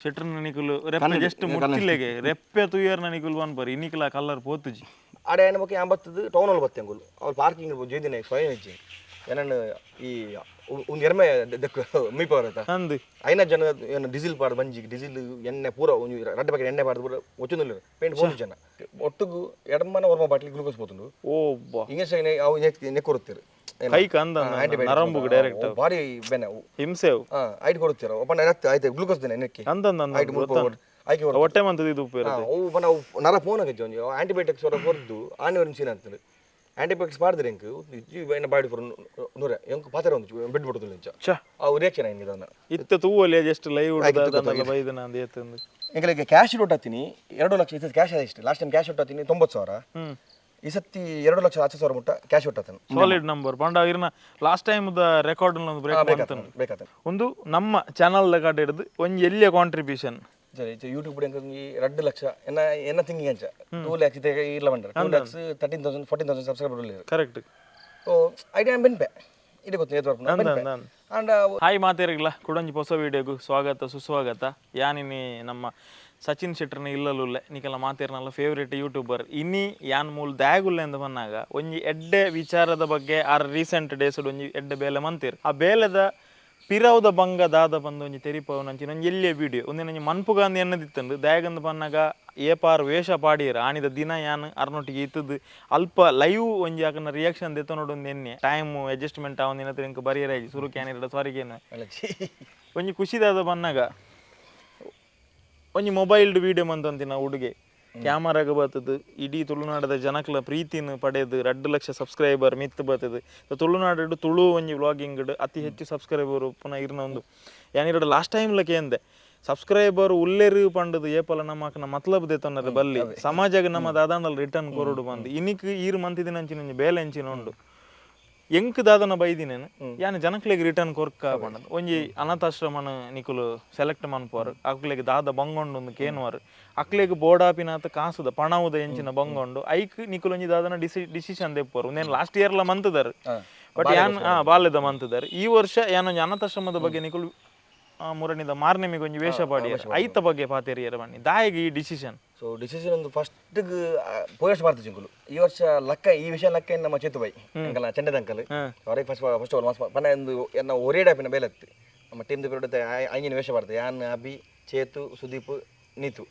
ಶೆಟ್ರ್ ನನಿಕುಲು ರೆಪ್ಪೆ ಜಸ್ಟ್ ಮುಟ್ಟಿಲ್ಲೇಗೆ ರೆಪ್ಪೆ ತುಯರ್ ನನಿಕುಲು ಬನ್ಪರ್ ಇನ್ನಿಕಲ ಕಲರ್ ಪೋತುಜಿ. ಆಡ ಏನು ಬಗ್ಗೆ ಅಂಬತ್ತದು ಟೌನ್ ಅಲ್ಲಿ ಬತ್ತೆ ಅಂಗುಲು ಅವ್ರು ಪಾರ್ಕಿಂಗ್ ಜೇದಿನ ಸ್ವಯಂ ಹೆಚ್ಚಿ ಏನನ್ನು ಈ ಒಂದು ಎರ್ಮೆ ದಕ್ಕು ಮೀಪ ಬರುತ್ತಾ? ಅಂದು ಐನ ಜನ ಏನು ಡೀಸೆಲ್ ಪಾಡ್ ಬಂಜಿ ಡೀಸೆಲ್ ಎಣ್ಣೆ ಪೂರ ಒಂದು ರಡ್ಡ ಬಗ್ಗೆ ಎಣ್ಣೆ ಪಾಡ್ದು ಪೂರ ಒಚ್ಚುಂದಿಲ್ಲ ಪೇಂಟ್ ಮೂರು ಜನ. ಒಟ್ಟಿಗೂ ಎಡಮನ ಒರ್ಮ ಬಾಟ್ಲಿ ಗ್ಲುಕೋಸ್ ಪೋತುಂಡು. ಓಬ್ಬ ಇಂಗ್ಲೀಷ್ ಅವು ನೆಕ್ಕೊರುತ್ತೀರು ಕೈ ಕಂದ ನರಂಬುಗೆ ಡೈರೆಕ್ಟ್ ಬಾರಿ ಬೆನೆ. ಹಿಂಸೆ ಐಟ್ ಕೊಡುತ್ತೀರ. ಒಬ್ಬನ ರಕ್ತ ಆಯ್ತು ಗ್ಲೂಕೋಸ್ ದಿನ ನೆಕ್ಕಿ ಅಂದಂದ ಆಯ್ಕೆ ಹೊಟ್ಟೆ ಮಂತದ ಇದು ಉಪಯೋಗ ಅವು ನರ ಫೋನ್ ಆಗತ್ತೆ ಒಂದು ಆಂಟಿಬಯೋಟಿಕ್ಸ್ ಹೊರ ಹೊರದು ಆನೆ ಒಂದು ಸೀನ್ ಆಗ್ತದೆ. ಆಂಟಿಬಯೋಟಿಕ್ಸ್ ಮಾಡಿದ್ರೆ ಎಂಕ್ ಏನು ಬಾಡಿ ಫೋರ್ ನೂರ. ಎಂಕ್ ಪಾತ್ರ ಒಂದು ಬೆಡ್ ಬಿಡ್ತದೆ ಇಂಚ ಛ. ಅವು ರಿಯಾಕ್ಷನ್ ಹೆಂಗಿದೆ ಅದನ್ನ? ಇತ್ತ ತೂವಲ್ಲಿ ಜಸ್ಟ್ ಲೈವ್ ಬೈದನ ಅಂದ ಏತಂದು ಎಂಗಳಿಗೆ ಕ್ಯಾಶ್ ಇಟ್ಟು ಎರಡು ಲಕ್ಷ ಇತ್ತು ಕ್ಯಾಶ್ ಇಷ್ಟು. ಲಾಸ್ಟ್ ಟೈಮ್ ಕ್ಯಾಶ್ ಇಟ್ಟು ತೊಂಬತ್ತು ಸಾವಿರ. ಈ ಸತಿ ಎರಡು ಲಕ್ಷ ಹತ್ತು ಸಾವಿರ ಮುಟ್ಟ ಕ್ಯಾಶ್ ಇಟ್ಟತನು ಸಾಲಿಡ್ ನಂಬರ್ ಪಂಡ ಇರ್ನ ಲಾಸ್ಟ್ ಟೈಮ್ ದ ರೆಕಾರ್ಡ್ ಒಂದು ಬ್ರೇಕ್ ಒಂದು ನಮ್ಮ ಚಾನಲ್ ರೆಕಾರ್ಡ್ ಹಿಡಿದು ಒಂಜಿ ಎಲ್ಲಿಯ ಕಾಂಟ್ರಿಬ್ಯೂಷನ್ ಸರಿ ಯೂಟ್ಯೂಬ್ யூடியூப் ಎರಡು ಲಕ್ಷ ಎನ್ನ ಎನ್ನ ತಿಂಗಿ ಅಂಚ? ಟೂ ಲ್ಯಾಕ್ಸ್ ಇದೆ ಇಲ್ಲ ಬಂದ್ರೆ. Two lakhs thirteen thousand fourteen thousand subscriber ಉಳ್ಳಿದ್ರು correct ಓ ಐ ಬೆನ್ಪೆ ಇದು ಗೊತ್ತು ಏತ್ ಬರ್ಪುನ ಬೆನ್ಪೆ ನಾನು ಅಂಡ್ ಹಾಯ್ ಕುಡೊಂಜಿ ಹೊಸ ವಿಡಿಯೋಗು. ಸ್ವಾಗತ ಸುಸ್ವಾಗತ. ಯಾನಿನಿ ನಮ್ಮ ಸಚಿನ್ ಶೆಟ್ಟರ್ನ ಇಲ್ಲಲುಲ್ಲೆ. ನಿಕಲ ಮಾತೇರ್ನಲ್ಲ ಫೇವ್ರೇಟ್ ಯೂಟ್ಯೂಬರ್ ಇನ್ನಿ ಯಾನ್ ಮೂಲ ದ್ಯಾಗುಲ್ಲೆ ಅಂತ ಬಂದಾಗ ಒಂಜಿ ಎಡ್ಡೆ ವಿಚಾರದ ಬಗ್ಗೆ ಆರ್ ರೀಸೆಂಟ್ ಡೇಸ್ ಒಂಜಿ ಎಡ್ಡೆ ಬೇಲೆ ಮಂತೀರ್. ಆ ಬೇಲೆದ ಪಿರೌದ ಬಂಗ ದಾದ ಬಂದು ಒಂಜಿ ತೆರಿಪವು ನಂಚಿನ ಒಂಜಿ ಎಲ್ಲಿಯ ವಿಡಿಯೋ ಒಂದಿನ ಮನ್ಪುಗಾಂದ್ ಎನ್ನದಿತ್ತಂದು ದಯಗಂದ ಬನ್ನಾಗ ಏಪಾರ್ ವೇಷ ಪಾಡಿಯರ್ ಆಣಿದ ದಿನ ಯಾನ್ ಅರ್ನೊಟ್ಟಿಗೆ ಇತ್ತದು. ಅಲ್ಪ ಲೈವ್ ಒಂಜಿ ಆಕನ ರಿಯಾಕ್ಷನ್ ದೆತ್ತ ನೋಡು ಒಂದು ಎನ್ನೆ. ಟೈಮ್ ಅಡ್ಜಸ್ಟ್ಮೆಂಟ್ ಆ ಒಂದಿನ ತಿಂಕ ಬರಿಯರ ಸುರು ಕ್ಯಾನ್ ಇರಡ ಸಾರಿಗೇನು ಒಂಜಿ ಖುಷಿದಾದ ಬನ್ನಾಗ ಒಂಜಿ ಮೊಬೈಲ್ಡ್ ವಿಡಿಯೋ ಒಂದಿನ ಹುಡುಗೆ ಕ್ಯಾಮರಾಗ ಬರ್ತದೆ. ಇಡೀ ತುಳುನಾಡದ ಜನಕ್ಲ ಪ್ರೀತಿನ ಪಡೆದು ಎರಡು ಲಕ್ಷ ಸಬ್ಸ್ಕ್ರೈಬರ್ ಮಿತ್ ಬರ್ತದೆ. ತುಳುನಾಡು ತುಳು ಒಂಜಿ ವ್ಲಾಗಿಂಗ್ ಅತಿ ಹೆಚ್ಚು ಸಬ್ಸ್ಕ್ರೈಬರ್ ಪುನಃ ಇರ್ನ ಒಂದು. ಯಾನಿರಡು ಲಾಸ್ಟ್ ಟೈಮ್ಲಕ್ಕೆ ಎಂದೆ ಸಬ್ಸ್ಕ್ರೈಬರ್ ಉಲ್ಲೇರು ಪಂಡದು ಏಪಲ ನಮ್ಮಕನ ಮತ್ಲಬ್ ಬಲ್ಲಿ. ಸಮಾಜಗ ನಮ್ಮ ದಾದಾಂಡಲ್ ರಿಟರ್ನ್ ಕೊರಡು ಬಂದು. ಇನ್ನಿಕ್ ಈರು ಮಂತಿದಿನ ಅಂಚಿನ ಬೇಲೆ ಅಂಚಿನ ಉಂಡು ಎಂಕ್ ದಾದನ ಬೈದಿನೇನು ಯಾನ್ ಜನಕ್ಲೆಗ್ ರಿಟರ್ನ್ ಕೊರ್ಕ ಪಂಡದು ಒಂಜಿ ಅನಾಥಾಶ್ರಮನ ನಿಕುಲು ಸೆಲೆಕ್ಟ್ ಮನ್ಪೋರ್ ಅಕ್ಲೆಗ್ ದಾದ ಬಂಗೊಂಡು ಕೇನ್ವಾರ್. ಅಕ್ಲೆಗ್ ಬೋಡಾಪಿನಾತ ಕಾಸುದ ಪಣವುದ ಎಂಚಿನ ಬಂಗೊಂಡು ಐಕ್ ನಿಕುಲು ಒಂಜಿ ದಾದನ ಡಿಸಿ ಡಿಸಿಷನ್ ದೆಪ್ಪೋರು ಒಂದೇನು ಲಾಸ್ಟ್ ಇಯರ್ ಲ ಮಂತದಾರ. ಬಟ್ ಯಾನ್ ಆ ಬಾಲ್ಯದ ಮಂತದಾರ. ಈ ವರ್ಷ ಯಾನೊಂಜಿ ಅನಾಥಾಶ್ರಮದ ಬಗ್ಗೆ ನಿಕುಲು ಆ, ಮುರಣಿದ ಮಾರ್ನೆಮಿಗೆ ಒಂಜಿ ವೇಷ ಪಾಡಿ ಐತ ಬಗ್ಗೆ ಪಾತೇರಿಯರ ಬನ್ನಿ. ದಾಯಿಗೆ ಈ ಡಿಸಿಷನ್ ಸೊ ಡಿಸಿಷನ್ ಒಂದು ಫಸ್ಟ್ ಪೋಸ್ಟ್ ಮಾಡ್ತೀವಿ ಚಿಂಕುಲು ಈ ವರ್ಷ ಲಕ್ಕ ಈ ವಿಷಯ ಲಕ್ಕ ನಮ್ಮ ಚೇತು ಬೈ ಅಂಕಲ್ ಚಂಡದ ಅಂಕಲ್. ಅವ್ರಿಗೆ ಫಸ್ಟ್ ಫಸ್ಟ್ ಆಲ್ ಮಾಸ್ ಪನ್ನ ಒಂದು ಎನ್ನ ಒರೇ ಡಾಪಿನ ಹತ್ತಿ. ನಮ್ಮ ಟೀಮ್ ಬಿಡುತ್ತೆ ಅಂಜಿನ ವೇಷ ಬರ್ತದೆ ಯಾನ್ ಅಭಿ ಚೇತು ಸುದೀಪ್ ನೀತು.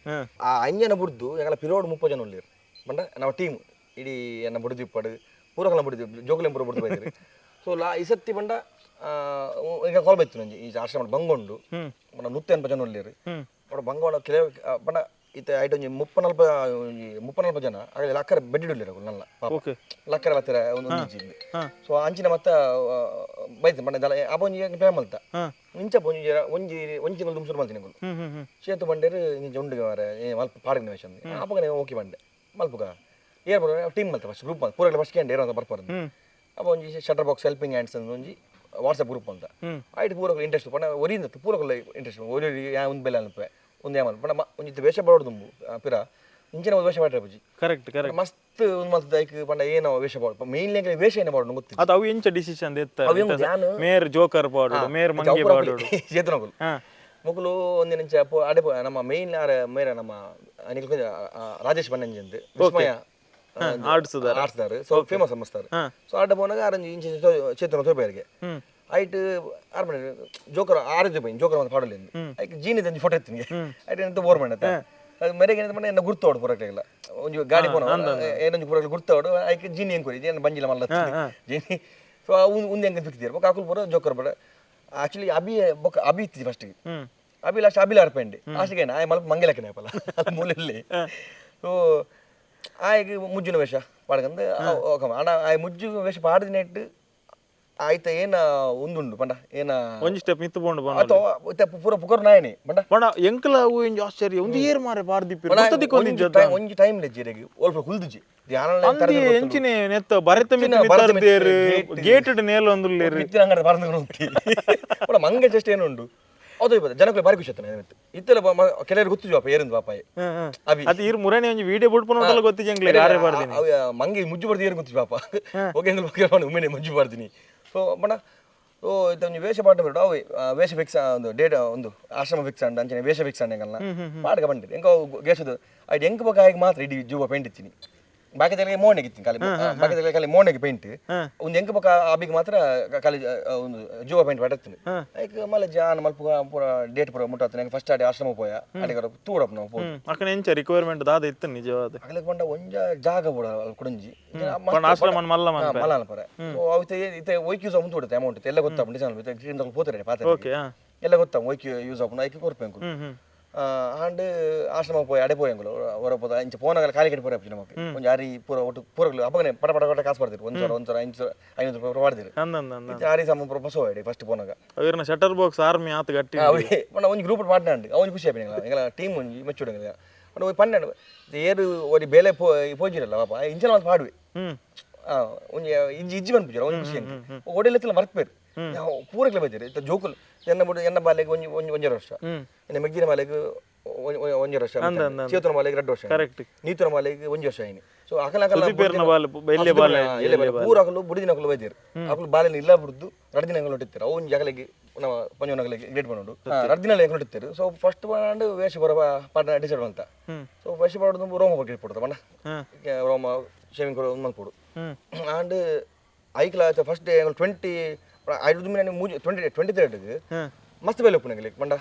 ಆ ಅಂಜನ ಬುಡ್ದು ಎಂಗಳ ಪಿರೋಡ್ ಮುಪ್ಪ ಜನ ಉಳ್ಳಿರು ಬಂಡ ನಮ್ಮ ಟೀಮ್ ಇಡೀ ಎನ್ನ ಬುಡ್ದು ಇಪ್ಪಡು ಪೂರಕಲ ಬುಡ್ದು ಜೋಗುಲೆಂ ಪೂರ ಬುಡ್ದು ಬೈದ್ರಿ. ಸೊ ಲಾ ಈ ಸತ್ತಿ ಬಂಡ ಈಗ ಕಾಲ್ ಬೈತು ನಂಜಿ ಈ ಆಶ್ರಮ ಬಂಗೊಂಡು. ಬಂಡ ನೂತ್ತ ಎನ್ಪ ಜನ ಉಳ್ಳಿರು ಬಂಗೋಳ ಕೆಲವು ಬಣ್ಣ ಈತ ಐಟ ಒಂಜಿ ಮುಪ್ಪ ನಲ್ಪ ಒಂಜಿ ಮುಪ್ಪ ನಲ್ಪ ಜನ ಆಗಲಿ ಲಕ್ಕರ ಬೆಡ್ ಇಡಲಿರ ನಲ್ಲ ಪಾಪ. ಓಕೆ ಲಕ್ಕರ ಹತ್ತಿರ ಒಂದು ಒಂದು ಹಾ. ಸೊ ಅಂಚಿನ ಮತ್ತ ಬೈತ ಬಣ್ಣ ದಲ ಅಪ್ಪ ಒಂಜಿ ಪೇ ಮಲ್ತ? ಹಾ. ಇಂಚ ಒಂಜಿ ಜರ ಒಂಜಿ ಒಂಜಿ ತಿಂಗಳು ದುಮ್ಸೂರು ಮಲ್ತೀನಿ ಗುಲು ಹ್ಮ್ ಹ್ಮ್ ಹ್ಮ್. ಚೇತು ಬಂಡೇರು ಇಂಚ ಉಂಡು ಮಾರ ಏ ಮಲ್ಪ ಪಾಡಿನ ನಿವೇಶ ಅಪ್ಪಗ ಓಕೆ ಬಂಡೆ ಮಲ್ಪುಗ. ಏರ್ ಬರೋ ಟೀಮ್ ಮಲ್ತ ಫಸ್ಟ್ ಗ್ರೂಪ್ ಪೂರ ಫಸ್ಟ್ ಕ್ಯಾಂಡ್ ಏರೋ ಅಂತ ಬರ್ಪಾರ ಹ್ಮ್. ಅಪ್ಪ ಒಂಜಿ ಶಟರ್ ಬಾಕ್ಸ್ ಹೆಲ್ಪಿಂಗ್ ಹ್ಯಾಂಡ್ಸ್ ಅಂತ ಒಂಜಿ ವಾಟ್ಸಪ್ ಗ್ರೂಪ್ ಅಂತ ಆಯ್ತು ಪೂರ ಇಂಟ್ರೆಸ್ಟ್ ಪಣ ಒರಿಯಿಂದ ಪೂರ ಇಂಟ್ರೆಸ್ಟ್ ಒರಿ ಒಂದು ಬೆಲೆ ಅನ್ಪೆ. ಒಂದು ಯಾಮಲ್ ಪಂಡ ಒಂಜಿ ವೇಷ ಬರೋಡು ತುಂಬು ಪಿರ. ಇಂಚಿನ ಒಂದು ವೇಷ ಮಾಡ್ರೆ ಬುಜಿ ಕರೆಕ್ಟ್ ಕರೆಕ್ಟ್ ಮಸ್ತ್ ಒಂದು ಮಸ್ತ್ ದೈಕ್ ಪಂಡ ಏನೋ ವೇಷ ಬಾಡು ಮೇನ್ ವೇಷ ಏನ ಬಾಡು ಗೊತ್ತಿಲ್ಲ. ಅದು ಅವು ಇಂಚ ಡಿಸಿಷನ್ ದೇತ್ತ ಮೇರ್ ಜೋಕರ್ ಪಾಡು ಮೇರ್ ಮಂಗೆ ಪಾಡು ಚೇತನಗುಲು ಹಾ. ಮುಗುಲು ಒಂದಿನ ಇಂಚ ಅಡೆ ನಮ್ಮ ಮೇನ್ ಆರ ಮೇರ ನಮ್ಮ ಅನಿಲ್ ರಾಜೇಶ್ ಬನ್ನಂಜಿ ಅಂತ. ವಿಸ್ಮಯ ಆಡ್ಸುದಾರ ಆಡ್ಸ್ದಾರು ಸೊ ಫೇಮಸ್ ಅಮ್ಮಸ್ತಾರೆ ಹಾ. ಸೊ ಆಡ ಬೋನಾಗ ಆರಂಜಿ ಇಂಚ ಚೇತನ ತೋಪೇರಿಗೆ ಐಟ್ ಆರು ಮನೆ ಜೋಕರ್ ಆರು ಬೈನ್ ಜೋಕರ್ ಒಂದು ಹಾಡಲ್ಲಿ ಐಕ್ ಜೀನಿ ತಂಜಿ ಫೋಟೋ ಎತ್ತೀನಿ ಐಟ್ ಎಂತ ಬೋರ್ ಮಾಡತ್ತ ಅದು ಮರೆಗೆ ಏನಂತ ಮಾಡಿ ಎನ್ನ ಗುರ್ತೋಡು ಪೂರಕ್ಕಿಲ್ಲ ಒಂದು ಗಾಡಿ ಪೋನ ಏನೊಂದು ಪೂರ ಗುರ್ತೋಡು ಐಕ್ ಜೀನಿ ಹೆಂಗ್ ಕೊಡಿ ಏನು ಬಂಜಿಲ್ಲ ಮಲ್ಲ ಜೀನಿ ಸೊ ಉಂದು ಹೆಂಗೆ ತಿಕ್ತಿದ್ರು ಬೊಕ್ಕ ಅಕುಲ್ ಪೂರ ಜೋಕರ್ ಬಡ. ಆಕ್ಚುಲಿ ಅಬಿ ಬೊಕ್ಕ ಅಬಿ ಇತ್ತಿದ್ದಿ ಫಸ್ಟಿಗೆ ಹ್ಮ್. ಅಬಿ ಲಾಸ್ಟ್ ಅಬಿಲ ಅರ್ಪೆಂಡಿ ಲಾಸ್ಟ್ಗೆ ಆಯ್ ಮಲ್ಪ ಮಂಗಲಕ್ಕೆ ಪಲ್ಲ. ಅದು ಮೂಲೆಯಲ್ಲಿ ಸೊ ಆಯ್ಗೆ ಮುಜ್ಜಿನ ವೇಷ ಪಾಡ್ಕಂದು ಅಣ್ಣ ಆ ಮುಜ್ಜು ವೇಷ ಪಾಡಿದ ನೆಟ್ಟು ಆಯ್ತ ಏನ ಒಂದುಂಡು ಪಂಡ ಏನ? ಒಂಜಿ ಸ್ಟೆಪ್ ಮಿತ್ತು ಬೋಂಡು ಬಣ್ಣ ಅಥವಾ ಇತ್ತ ಪೂರ ಪುಕರ್ ನಾಯನೆ ಪಂಡ? ಬಣ ಎಂಕಲ ಅವು ಎಂಜಿ ಆಶ್ಚರ್ಯ ಒಂದು ಏರ್ ಮಾರೆ ಪಾರ್ದಿಪ್ಪಿ ಮತ್ತದಿಕ್ಕೆ ಒಂದು ಒಂಜಿ ಟೈಮ್ ಒಂಜಿ ಟೈಮ್ ಲೆ ಜೀರೆಗೆ ಒಲ್ಪ ಹುಲ್ದುಜಿ. ಧ್ಯಾನ ಅಂದಿ ಎಂಚಿನೆ ನೆತ್ತ ಬರೆತ ಮಿತ್ತ ಮಿತ್ತಾರ್ದೇರು ಗೇಟೆಡ್ ನೇಲ್ ಒಂದುಲ್ಲೇರ್ ಮಿತ್ತಿನ ಅಂಗಡ ಪರಂದು ಹೋಗ್ತಿ. ಮಂಗ ಮಂಗೆ ಜಸ್ಟ್ ಏನುಂಡು? ಅದು ಇಪ್ಪತ್ತು ಜನಕ್ಕೆ ಬಾರಿ ಖುಷಿ ಆಯ್ತಾನೆ ಇತ್ತಲ್ಲ ಕೆಲವರು ಗೊತ್ತಿದ್ವಿ ಪಾಪ ಏರಿಂದ ಪಾಪ ಹ್ಮ್ ಹ್ಮ್ ಅಭಿ. ಅದು ಇರ್ ಮುರಣಿ ಒಂಜಿ ವಿಡಿಯೋ ಬಿಡ್ಪುನೋಟಲ್ಲ ಗೊತ್ತಿಜ ಎಂಗ್ಲೆ ಯಾರೇ ಬಾರ್ದಿನಿ. ಅವ ಮಂಗೆ ಮುಜ್ಜು ಬರ್ದು ಏನು ಗೊತ್ತಿದ್ವಿ ಪಾಪ? ಬಗ್ಗೆ ಉಮ್ಮೆನೆ ಮುಜ್ಜು ಬರ್ದಿನಿ. ಸೊ ಬಣ್ಣ ಓ ಇದು ಒಂಜಿ ವೇಷ ಪಾಟ ಬಿಡು ಅವು ವೇಷ ಫಿಕ್ಸ್ ಒಂದು ಡೇಟ್ ಒಂದು ಆಶ್ರಮ ಫಿಕ್ಸ್ ಅಂಡ್ ಅಂಚನೆ ವೇಷ ಫಿಕ್ಸ್ ಅಂಡ್ ಎಂಗಲ್ಲ ಪಾಡ್ಗ ಬಂದಿರಿ ಎಂಕ ಗೇಸದು ಅದು ಎಂಕ ಬಗ್ಗೆ ಮಾತ್ರ ಇಡೀ ಜೀವ ಪೇಂಟ್ ಇತ್ತೀನಿ ಬಾಕಿದೆಲ್ಲ ಮೋನೆಗೆ ಇತ್ತೀನಿ ಖಾಲಿ ಬಾಕಿದೆಲ್ಲ ಖಾಲಿ ಮೋನೆಗೆ ಪೇಂಟ್ ಒಂದು ಎಂಕ ಪಕ್ಕ ಅಬಿಗೆ ಮಾತ್ರ ಆ, ಒಂದು ಜೀವ ಪೇಂಟ್ ಪಡತ್ತೀನಿ ಐಕ್ ಮಲ್ಲ ಜಾನ್ ಮಲ್ಪ ಪೂರ ಡೇಟ್ ಪೂರ ಮುಟ್ಟತ್ತೀನಿ ಎಂಕ ಫಸ್ಟ್ ಆಡಿ ಆಶ್ರಮ ಪೋಯ ಅಡಿಗರ ತೂಡಪ್ಪ ನಾವು ಪೋ ಹ್ಮ್. ಅಕ್ಕನ ಎಂಚ ರಿಕ್ವೈರ್ಮೆಂಟ್ ದಾದ ಇತ್ತು ನಿಜವಾದ ಅಗಲಿಗೆ ಕೊಂಡ ಒಂಜ ಜಾಗ ಬುಡ ಕುಡಂಜಿ. ಪಂಡ ಆಶ್ರಮ ಮಲ್ಲ ಮನ್ ಮಲಾನ ಪರ. ಅವತ್ತೆ ಇತೆ ಒಯ್ಕ್ ಯೂಸ್ ಮುಂತು ಬಿಡುತ್ತೆ ಅಮೌಂಟ್ ಎಲ್ಲ ಗೊತ್ತಾಗ ಡಿಸೈನ್ ಇತ್ತೆ ಪೋತಾರೆ ಪಾತ್ರ ಓಕೆ ಎಲ್ಲ ಗೊತ್ತಾ ಒಯ್ಕ್ ಯೂಸ್ ಆಪುನ ಐಕ್ ಕೊರ್ಪೆಂಕು ஆண்டு ஆசிரமா போய் அடை போய் எங்களோ ஒரு போதா இஞ்சி போன காலி கட்டி போகிறேன் நமக்கு. கொஞ்சம் அரி பூரா ஒட்டு பூரக்குள்ள அப்போ பட பட பட காசு படுத்துரு ஒன்று ஒன்று ஐந்து ஐநூறு ரூபாய் படுத்துரு ஆரி சாம பசோ ஆடி ஃபஸ்ட் போனாங்க அவர்ன ஷட்டர் பாக்ஸ் ஆர்மி ஆத்து கட்டி. அவரே இப்போ கொஞ்சம் ಗ್ರೂಪ್ ಮಾಡ್ನಾಂಡು ಅವನು ಖುಷಿ ಆಯ್ತು ಎಂಗಳ ಟೀಮ್ ಒಂಜಿ ಮೆಚ್ಚುಡಂಗಿಲ್ಲ ಬಟ್ ಒಂದು ಪನ್ನೆಂಡು ಏರು ಒಂದು ಬೇಲೆ ಪೋ ಪೋಜಿರಲ್ಲ ಪಾಪ ಇಂಚನ ಒಂದು ಪಾಡುವೆ ಒಂದು ಇಜ್ಜಿ ಇಜ್ಜಿ ಬಂದ್ಬಿಟ್ಟಿರ ಒಂದು ಖುಷಿ ಒಡೆಲ್ಲ ಮರ್ತ್ಬೇರು ಪೂರಕ್ಲೆ ಬೈತಾರೆ ಜೋಕುಲು ಎನ್ನ ಬಿಡು ಎನ್ನ ಬಾಲೆಗೆ ಒಂಜಿ ಒಂಜಿ ಒಂಜರ ವರ್ಷ. ಇನ್ನ ಮೆಗ್ಗಿನ ಮಾಲೆಗೆ ಒಂಜರ ವರ್ಷ. ಚೇತನ ಮಾಲೆಗೆ ಎರಡು ವರ್ಷ ಕರೆಕ್ಟ್ ನೀತನ ಮಾಲೆಗೆ ಒಂಜಿ ವರ್ಷ ಆಯ್ನಿ ಸೊ ಅಕಲ ಅಕಲ ಬಾಲ್ ಬಾಲ್ ಪೂರ ಅಕಲು ಬುಡಿದಿನ ಅಕಲು ಬೈದಿರು ಅಕಲು ಬಾಲೆನ ಇಲ್ಲ ಬಿಡುದು ಎರಡು ದಿನ ಅಂಗಲು ಇಟ್ಟಿರ್ತಾರೆ ಒಂಜಿ ಜಗಲಿಗೆ ನಾವು ಪಂಜನಗಲಿಗೆ ಗೇಟ್ ಬಂದು ಎರಡು ದಿನ ಅಂಗಲು ಇಟ್ಟಿರ್ತಾರೆ ಸೊ ಫಸ್ಟ್ ಬಂದು ವೇಷ ಬರವ ಪಾಠ ಡಿಸೈಡ್ ಅಂತ ಸೊ ವೇಷ ಮಾಡೋದು ರೋಮ ಬಗ್ಗೆ ಇಟ್ಬಿಡ್ತಾರೆ ಬಣ್ಣ. ರೋಮ ಶೇವಿಂಗ್ ಕೊಡೋದು ಒಂದು ಕೊಡು ಹ್ಮ್. ಆಂಡ್ ಐಕ್ಲ ಫಸ್ಟ್ ಟ್ವೆಂಟಿ ಐದು ಮಿನಿಟ್ ಮೂಜಿ ಟ್ವೆಂಟಿ ಟ್ವೆಂಟಿ ತರ್ಡ್ಗೆ ಹ್ಮ್ ಮಸ್ತ್ ಬೇಲೆ ಒಪ್ಪುನಗಲಿ ಬಂಡ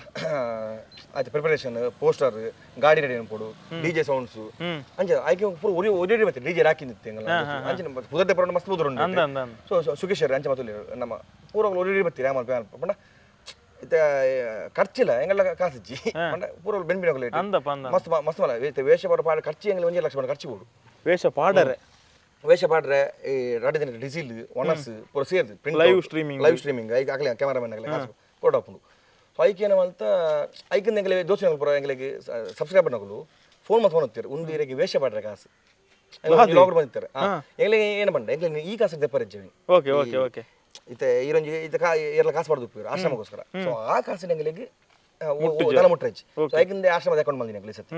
ಆಯ್ತು ಪ್ರಿಪರೇಷನ್ ಪೋಸ್ಟರ್ ಗಾಡಿ ರೆಡಿ ಅನ್ಕೊಡು ಡಿ ಜೆ ಸೌಂಡ್ಸು ಅಂಜ ಅಂಚೆ ಆಯ್ಕೆ ಪೂರ ಒರಿ ಒರಿ ಮತ್ತೆ ಡಿ ಜೆ ಹಾಕಿಂದಿತ್ತೆ ಅಂಚೆ ಪುದತೆ ಪರ ಮಸ್ತ್ ಬುದ್ರು ಸೊ ಸೊ ಅಂಜ ಅಂಚೆ ಮತ್ತು ನಮ್ಮ ಪೂರ ಒರಿ ಬತ್ತೀರಿ ಆಮಲ್ ಪ್ಯಾನ್ ಪಂಡ ಇತ್ತೆ ಖರ್ಚಿಲ್ಲ ಎಂಗೆಲ್ಲ ಕಾಸಿಚ್ಚಿ ಪಂಡ ಪೂರ ಅಂದ ಮಸ್ತ್ ಮಸ್ತ್ ಮಲ್ಲ ವೇಷ ಪಾಡ ಖರ್ಚು ಎಂಗೆಲ್ಲ ಒಂಜಿ ಲಕ್ಷ ಬಂಡ ಖರ್ಚು ಕೊಡು. ವೇಷ ಪಾಡರೆ. ವೇಷ ಪಾಡ್ರೆ ಈ ರಾಡಿ ದಿನ ಡಿಸಿಲ್ ಒಣಸ್ ಪೂರ ಸೇರ್ದು Live streaming. ಲೈವ್ ಸ್ಟ್ರೀಮಿಂಗ್ ಐಕ್ ಆಗಲಿ ಕ್ಯಾಮರಾಮನ್ ಆಗಲಿ ಫೋಟೋ ಹಾಕೊಂಡು ಸೊ ಐಕ್ ಏನು ಅಂತ ಐಕನ್ ಎಂಗಲೆ ದೋಸೆ ಪೂರ ಎಂಗಲಿಗೆ ಸಬ್ಸ್ಕ್ರೈಬರ್ ನಗಲು ಫೋನ್ ಮತ್ತೆ ಫೋನ್ ಹೋಗ್ತಾರೆ ಒಂದು ಇರಗೆ ವೇಷ ಪಾಡ್ರೆ ಕಾಸು. ಲಾಗರ್ ಬಂದಿರ್ತಾರೆ ಎಂಗ್ಲಿಗೆ ಏನು ಬಂಡ ಎಂಗ್ಲಿಗೆ ಈ ಕಾಸು ದೆಪ್ಪರ ಜೀವಿ ಓಕೆ ಓಕೆ ಓಕೆ ಇತ್ತೆ ಈರೊಂಜಿ ಇತ್ತೆ ಕಾ ಇರಲ ಕಾಸು ಪಡೆದು ಉಪ್ಪಿರು ಆಶ್ರಮಕ್ಕೋಸ್ಕರ. ಸೊ ಆ ಕಾಸಿನ ಎಂಗಲಿಗೆ ದನ ಮುಟ್ರಜ್ಜಿ. ಸೊ ಐಕಿಂದ ಆಶ್ರಮದ ಅಕೌಂಟ್ ಬಂದಿನಿ ಎಂಗ್ಲಿ ಸತಿ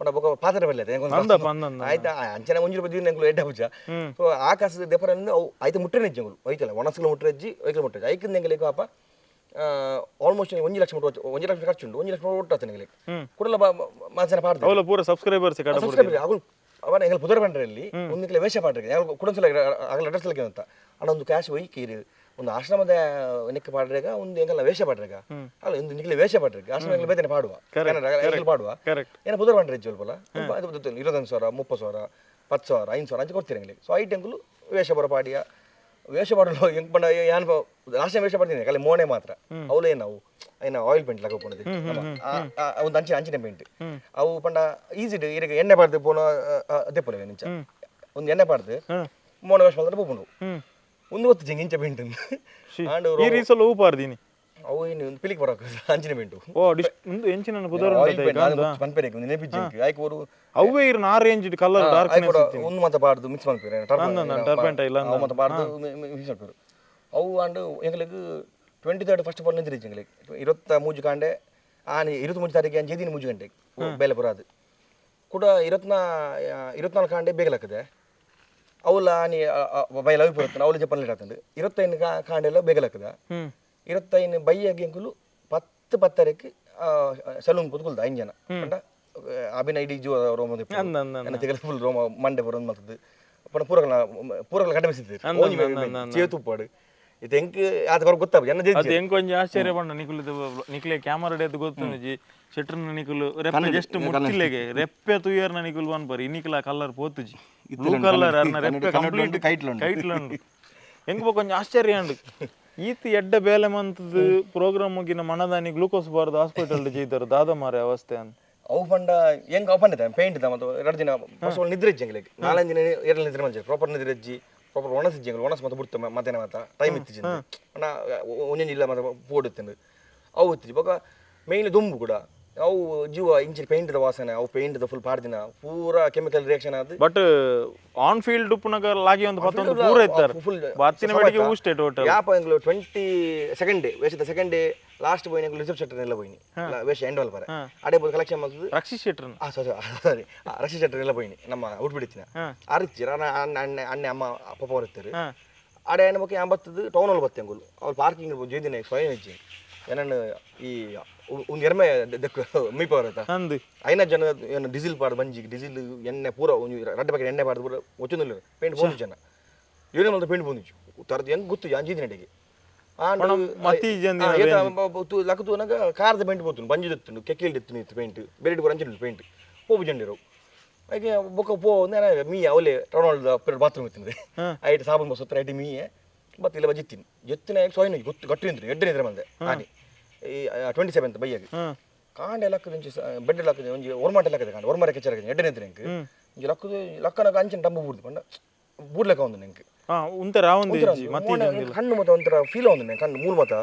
ಬಟ್ ಬೊಕ ಪಾತ್ರೆ ಬರಲಿ ಅಂದಪ್ಪ ಅಂದ ಅಂದ ಆಯ್ತಾ? ಅಂಚನೆ ರೂಪಾಯಿ ದಿನ ಎಂಗ್ಲು ಎಡ್ಡ ಹ್ಮ್. ಸೊ ಆ ಕಾಸು ದೆಪರನ್ನು ಅವು ಆಯ್ತು ಮುಟ್ರೆ ನೆಜ್ಜಂಗುಲು ಐತಲ್ಲ ಒಣಸ್ಗಳು ಮುಟ್ರಜ್ಜಿ ಐಕಲ್ ಮುಟ್ರಜ್ಜಿ. ಐಕಿಂದ ಎಂಗ್ಲಿಗೆ ಪಾಪ ಆಲ್ಮೋಸ್ಟ್ ಒಂಜಿ ಲಕ್ಷ ಮುಟ್ಟು ಒಂಜಿ ಲಕ್ಷ ಖರ್ಚು ಉಂಟು ಒಂಜಿ ಲಕ್ಷ ಒಟ್ಟು ಆತನ ಎಂಗ್ಲಿಗೆ ಕುಡಲ ಮಾಸನ ಪಾಡ್ದೆ. ಅವಳ ಪೂರ ಸಬ್ಸ್ಕ್ರೈಬರ್ಸ್ ಸಬ್ಸ್ಕ್ರೈಬರ್ ಆಗಲು ಅವನ ಎಂಗಲ್ ಪುದರ್ ಬಂಡ್ರಲ್ಲಿ ಒಂದು ವೇಷ ಪಾಡ್ರಿಗೆ ಕುಡನ್ಸಲ ಅಗಲ ಅಡ್ರೆಸ್ ಅಂತ. ಅಣ್ಣ ಒಂದು ಕ್ಯಾಶ್ ವೈ ಕೀರಿ ಒಂದು ಆಶ್ರಮದ ನಿಕ್ಕ ಪಾಡ್ರೆಗ? ಒಂದು ಎಂಗಲ್ಲ ವೇಷ ಪಾಡ್ರೆಗ. ಅಲ್ಲ ಒಂದು ನಿಕ್ಲೆ ವೇಷ ಪಾಡ್ರಿಗೆ. ಆಶ್ರಮ ಬೇತನೆ ಪಾಡುವ. ಪಾಡುವ? ಏನ ಪುದರ್ ಬಂಡ್ರೆ ಇಜ್ಜಲ್ಪಲ್ಲ ಇರೋದೊಂದು ಸಾವಿರ ಮುಪ್ಪತ್ತು ಸಾವಿರ ಪತ್ತು ಸಾವಿರ ಐದು ಸಾವಿರ ಅಂಚೆ ಕೊಡ್ತೀರಿ ಸೊ ಐಟ್ ಎಂಗುಲು ವೇಷ ಬರೋ ಪಾಡಿಯ. ವೇಷ ಮಾಡಲು ಹೆಂಗ್ ಬಂಡ ಯಾನ್ ಆಶ್ರಮ ವೇಷ ಪಡ್ತೀನಿ. ಖಾಲಿ ಮೋನೆ ಮಾತ್ರ. ಅವಲೇ ನಾವು ಏನ ಆಯಿಲ್ ಪೇಂಟ್ ಲಗಪ್ಪಣದು ಒಂದು ಅಂಚಿನ ಅಂಚಿನ ಪೇಂಟ್ ಅವು ಪಂಡ ಈಸಿ ಈಗ ಎಣ್ಣೆ ಪಾಡ್ದು ಪೋನ ಅದೇ ಪೊಲೆ ನಿಂಚ. ಒಂದು ಎಣ್ಣೆ ಪಾಡ್ದು ಮೋನೆ ವೇಷ ಮಾಡಿದ್ರೆ ಪೋಪುಂಡು ಹ್ಮ್. ಒಂದು ಹೊತ್ತು ಜಂಗಿಂಚ ಪೇಂಟ್ ಆಂಡ್ ಈ ರೀಸಲ್ ಹೂ ಪಾರ್ದೀನಿ. ಅವು ಏನು ಒಂದು ಪಿಲಿಕ್ ಬರಕ ಅಂಚಿನ ಪೆಂಟು ಓ ಡಿಸ್ ಒಂದು ಎಂಚಿನ ಬುಧವಾರ ಪನ್ಪೆರೆ ಒಂದು ನೆನಪಿಜ್ಜಿಂಕ್ ಆಯ್ಕೆ ಅವರು ಅವೇ ಇರ್ ಆ ರೇಂಜ್ ಕಲರ್ ಡಾರ್ಕ್ ಒಂದು ಮಾತ ಪಾಡ್ದು ಮಿಕ್ಸ್ ಮಾಡ್ಪೇರೆ ಟರ್ಪೆಂಟ ಇಲ್ಲ ಮತ್ತೆ ಪಾಡ್ದು ಮಿಕ್ಸ್ ಮಾಡ್ಪೇರು ಅವು and ಎಂಗ್ಲಿಗೆ twenty third first of all ನಿಂತಿರಿச்சு ಎಂಗ್ಲಿಗೆ. ಇರುತ್ತ ಮೂಜು ಕಾಂಡೆ ಆನಿ ಇರುತ್ತ ಮೂಜು ತಾರೀಕಿಗೆ ಜೇದಿನ ಮೂಜು ಗಂಟೆಗೆ. ಬೇಲೆ ಪುರ ಅದು. ಕೂಡ ಇರತ್ನ ಇರುವತ್ನಾಲ್ಕು ಕಾಂಡೆ ಬೇಗಲಾಕದೆ ಅವಳ ಆನಿ ಬೈಲ ಲವ್ ಪುರತ್ತನ ಅವಳು ಜಪನ್ ಲೇಟ್ ಇರತ್ತೈನ್ ಕಾಂಡೆಲ್ಲ ಬೇಗಲಾಕದ ಹ್ಮ್. ಇರುವತ್ತೈದು ಬೈಯಾಗಿ ಎಂಕುಲು ಪತ್ತು ಪತ್ತರಕ್ಕೆ ಸಲೂನ್ ಕೂತ್ಕೊಳ್ದ ಐನ್ ಜನ. ಪಂಡ ಅಭಿನಯ ಡಿ ಜೋ ರೋಮ ಫುಲ್ ರೋಮ ಮಂಡೆ ಬರೋದು ಮತ್ತದು ಪಣ ಪೂರಗಳ ಪೂರಗಳ ಕಡಿಮೆ ಸಿಗ್ತದೆ ಚೇತುಪ್ಪಾಡು ಇದು ಹೆಂಗೆ ಅವ್ರಿಗೆ ಗೊತ್ತಾಗ ಕೊಂಚ ಆಶ್ಚರ್ಯ ಪಂಡ ನಿಕುಲು ನಿಕ್ಲೆ ಕ್ಯಾಮರಾ ಗೊತ್ತು ಜಿ ಶೆಟ್ರನ ನಿಕುಲು ರೆಪ್ಪೆ ಜಸ್ಟ್ ಮುಟ್ಟಿಲೆಗೆ ರೆಪ್ಪೆ ತುಯರ್ ನಿಕುಲು ಬನ್ ಬರಿ ಇನಿಕಲ ಕಲರ್ ಪೋತುಜಿ. ಬ್ಲೂ ಕಲರ್ ಅರ್ನ ರೆಪ್ಪೆ ಕಂಪ್ಲೀಟ್ ಕೈಟ್ಲುಂಡು. ಕೈಟ್ಲಂಡು. ಹೆಂಗ್ ಬೋ ಕೊಂಚ ಆಶ್ಚರ್ಯ ಉಂಡು. ಈತ್ ಎಡ್ಡ ಬೇಲೆ ಮಂತದ ಪ್ರೋಗ್ರಾಮ್ ಮುಗಿನ ಮನದಾನಿ ಗ್ಲೂಕೋಸ್ ಬಾರ್ದು ಹಾಸ್ಪಿಟಲ್ ಜೈದರು ದಾದ ಮಾರೆ ಅವಸ್ಥೆ ಅಂತ. ಅವು ಪಂಡ ಹೆಂಗ್ ಅವು ಇದೆ ಪೇಂಟ್ ಇದ್ದ ಮತ್ತು ಎರಡು ದಿನ ಫಸ್ಟ್ ನಿದ್ರೆ ಇಜ್ಜಿ ಎಂಗ್ಲಿಗೆ ನಾಲ್ಕು ದಿನ ಎರಡು ನಿದ್ರೆ ಮಂಜೆ. ಪ್ರಾಪರ್ ನಿದ್ರೆ ಇಜ್ಜಿ ಪ್ರಾಪರ್ ಒಣಸ್ ಇಜ್ಜಿ ಎಂಗ್ಲು ಒಣಸ್ ಮತ್ತೆ ಬಿಡ್ತು ಮಧ್ಯಾಹ್ನ ಮಾತ ಟೈಮ್ ಇತ್ತಿಜಿ ಅಣ್ಣ ಒಂದೇನಿಲ್ಲ ಮತ್ತೆ ಪೋಡುತ್ತೆ ಅವು ಇತ್ತಿಜ್ಜಿ ಬೊಕ ಮೇಯ್ನ್ ದುಂಬು ಕೂಡ. ಅವು ಜೀವ ಇಂಚಿನ ಪೇಂಟ್ದ ವಾಸನೆ ಅವು ಪೇಂಟ್ದ ಫುಲ್ ಪಾಡ್ದಿನ ಪೂರ ಕೆಮಿಕಲ್ ರಿಯಾಕ್ಷನ್ ಆದ್. ಬಟ್ ಆನ್ ಫೀಲ್ಡ್ ಉಪ್ಪುನಗ ಲಾಗಿ ಒಂದು ಪತ್ತೊಂದು ಪೂರ ಇತ್ತಾರೆ ಫುಲ್ ಬತ್ತಿನ ಬೆಳಿಗ್ಗೆ ಊಷ್ಟೆ ಟೋಟಲ್ ಯಾಪ ಎಂಗ್ಲು ಟ್ವೆಂಟಿ ಸೆಕೆಂಡ್ ಡೇ ವೇಷದ ಸೆಕೆಂಡ್ ಡೇ ಲಾಸ್ಟ್ ಬೋಯ್ನ ಎಂಗ್ಲು ರಿಸೆಪ್ ಶೆಟ್ಟರ್ ಎಲ್ಲ ಬೋಯ್ನಿ. ವೇಷ ಎಂಡ್ ವಾಲ್ ಬರ ಅಡೆ ಬೋದು ಕಲೆಕ್ಷನ್ ಮಾಡ್ತದೆ ರಕ್ಷಿ ಶೆಟ್ಟರ್ ಆ ಸಾರಿ ರಕ್ಷಿ ಶೆಟ್ಟರ್ ಎಲ್ಲ ಬೋಯ್ನಿ ನಮ್ಮ ಅರಿಚಿ ಅರಿಚಿರ ಅಣ್ಣ ಅಣ್ಣ ಅಮ್ಮ ಪಪ್ಪ ಬರುತ್ತಾರೆ ಅಡೆ ಏನು ಬಗ್ಗೆ ಏನು ಟೌನ್ ಟೌನಲ್ಲಿ ಬತ್ತೆ ಅಂಗುಲು. ಅವ್ರು ಪಾರ್ಕಿಂಗ್ ಜೇದಿನ ಸ್ವಯಂ ಹೆಜ್ಜೆ. ಏನನ್ನು ಈ ಒಂದು ಎರ್ಮೆ ದೆಕ್ಕು ಮೀಪ ಬರತ್ತ ಅಂದು ಐನ ಜನ ಏನು ಡೀಸೆಲ್ ಪಾಡ್ ಬಂಜಿ ಡೀಸೆಲ್ ಎಣ್ಣೆ ಪೂರ ಒಂದು ರಡ್ಡ ಪ್ಯಾಕೆಟ್ ಎಣ್ಣೆ ಪಾಡ್ದು ಪೂರ ಒಚ್ಚೊಂದಿಲ್ಲ ಪೇಂಟ್ ಬಂದು ಜನ. ಇವನೇ ಮತ್ತೆ ಪೇಂಟ್ ಬಂದಿಚ್ಚು ತರದು ಹೆಂಗೆ ಗೊತ್ತು ಅಂಜಿದ ನಡೆಗೆ ಲಕ್ಕ ತೂನಾಗ ಕಾರದ ಪೇಂಟ್ ಬೋತು ಬಂಜಿದ ಎತ್ತು ಕೆಕ್ಕಿಲ್ಡ್ ಎತ್ತು ನಿತ್ತು ಪೇಂಟ್ ಬೇರೆ ಇಟ್ಟು ಅಂಜಿಲ್ಲ ಪೇಂಟ್ ಹೋಗು ಜಂಡಿರೋ ಹಾಗೆ ಬೊಕ್ಕ ಪೋ ಮೀ ಅವಲೇ ರೊನಾಲ್ಡ್ ಬಾತ್ರೂಮ್ ಇತ್ತಿನದೆ ಐಟ್ ಸಾಬನ್ ಬಸ್ ಹತ್ರ ಐಟಿ ಮೀಯೇ. ಮತ್ತೆ ಇಲ್ಲ ಬಜಿತ್ತೀನಿ ಎತ್ತಿನ ಸೋಯ್ನ ಗೊತ್ತು ಗಟ್ಟಿನಿಂತ ಎಡ್ಡನಿದ್ರೆ ಬಂದೆ ಹಾನಿ ಈ ಟ್ವೆಂಟಿ ಸೆವೆಂತ್ ಬೈಯಾಗಿ ಕಾಂಡ ಲಕ್ಕದ ಒಂಜಿ ಬೆಡ್ ಲಕ್ಕದ ಒಂಜಿ ಒರ್ಮಾಟ ಲಕ್ಕದ ಕಾಂಡೆ ಒರ್ಮಾರ ಕೆಚ್ಚರ ಎಡ್ಡೆ ನಿಂತ್ರೆ ಎಂಕ್ ಒಂಜಿ ಲಕ್ಕದ ಲಕ್ಕನಗ ಅಂಚಿನ ಡಂಬು ಬೂಡ್ದು ಪಂಡ ಬೂಡ್ಲೆಕ್ಕ ಒಂದು ನೆಂಕ್ ಮೋನೆ ಕಣ್ಣು ಮತ ಒಂಥರ ಫೀಲ್ ಆಗುಂದು ಕಣ್ಣು ಮೂಲ ಮತ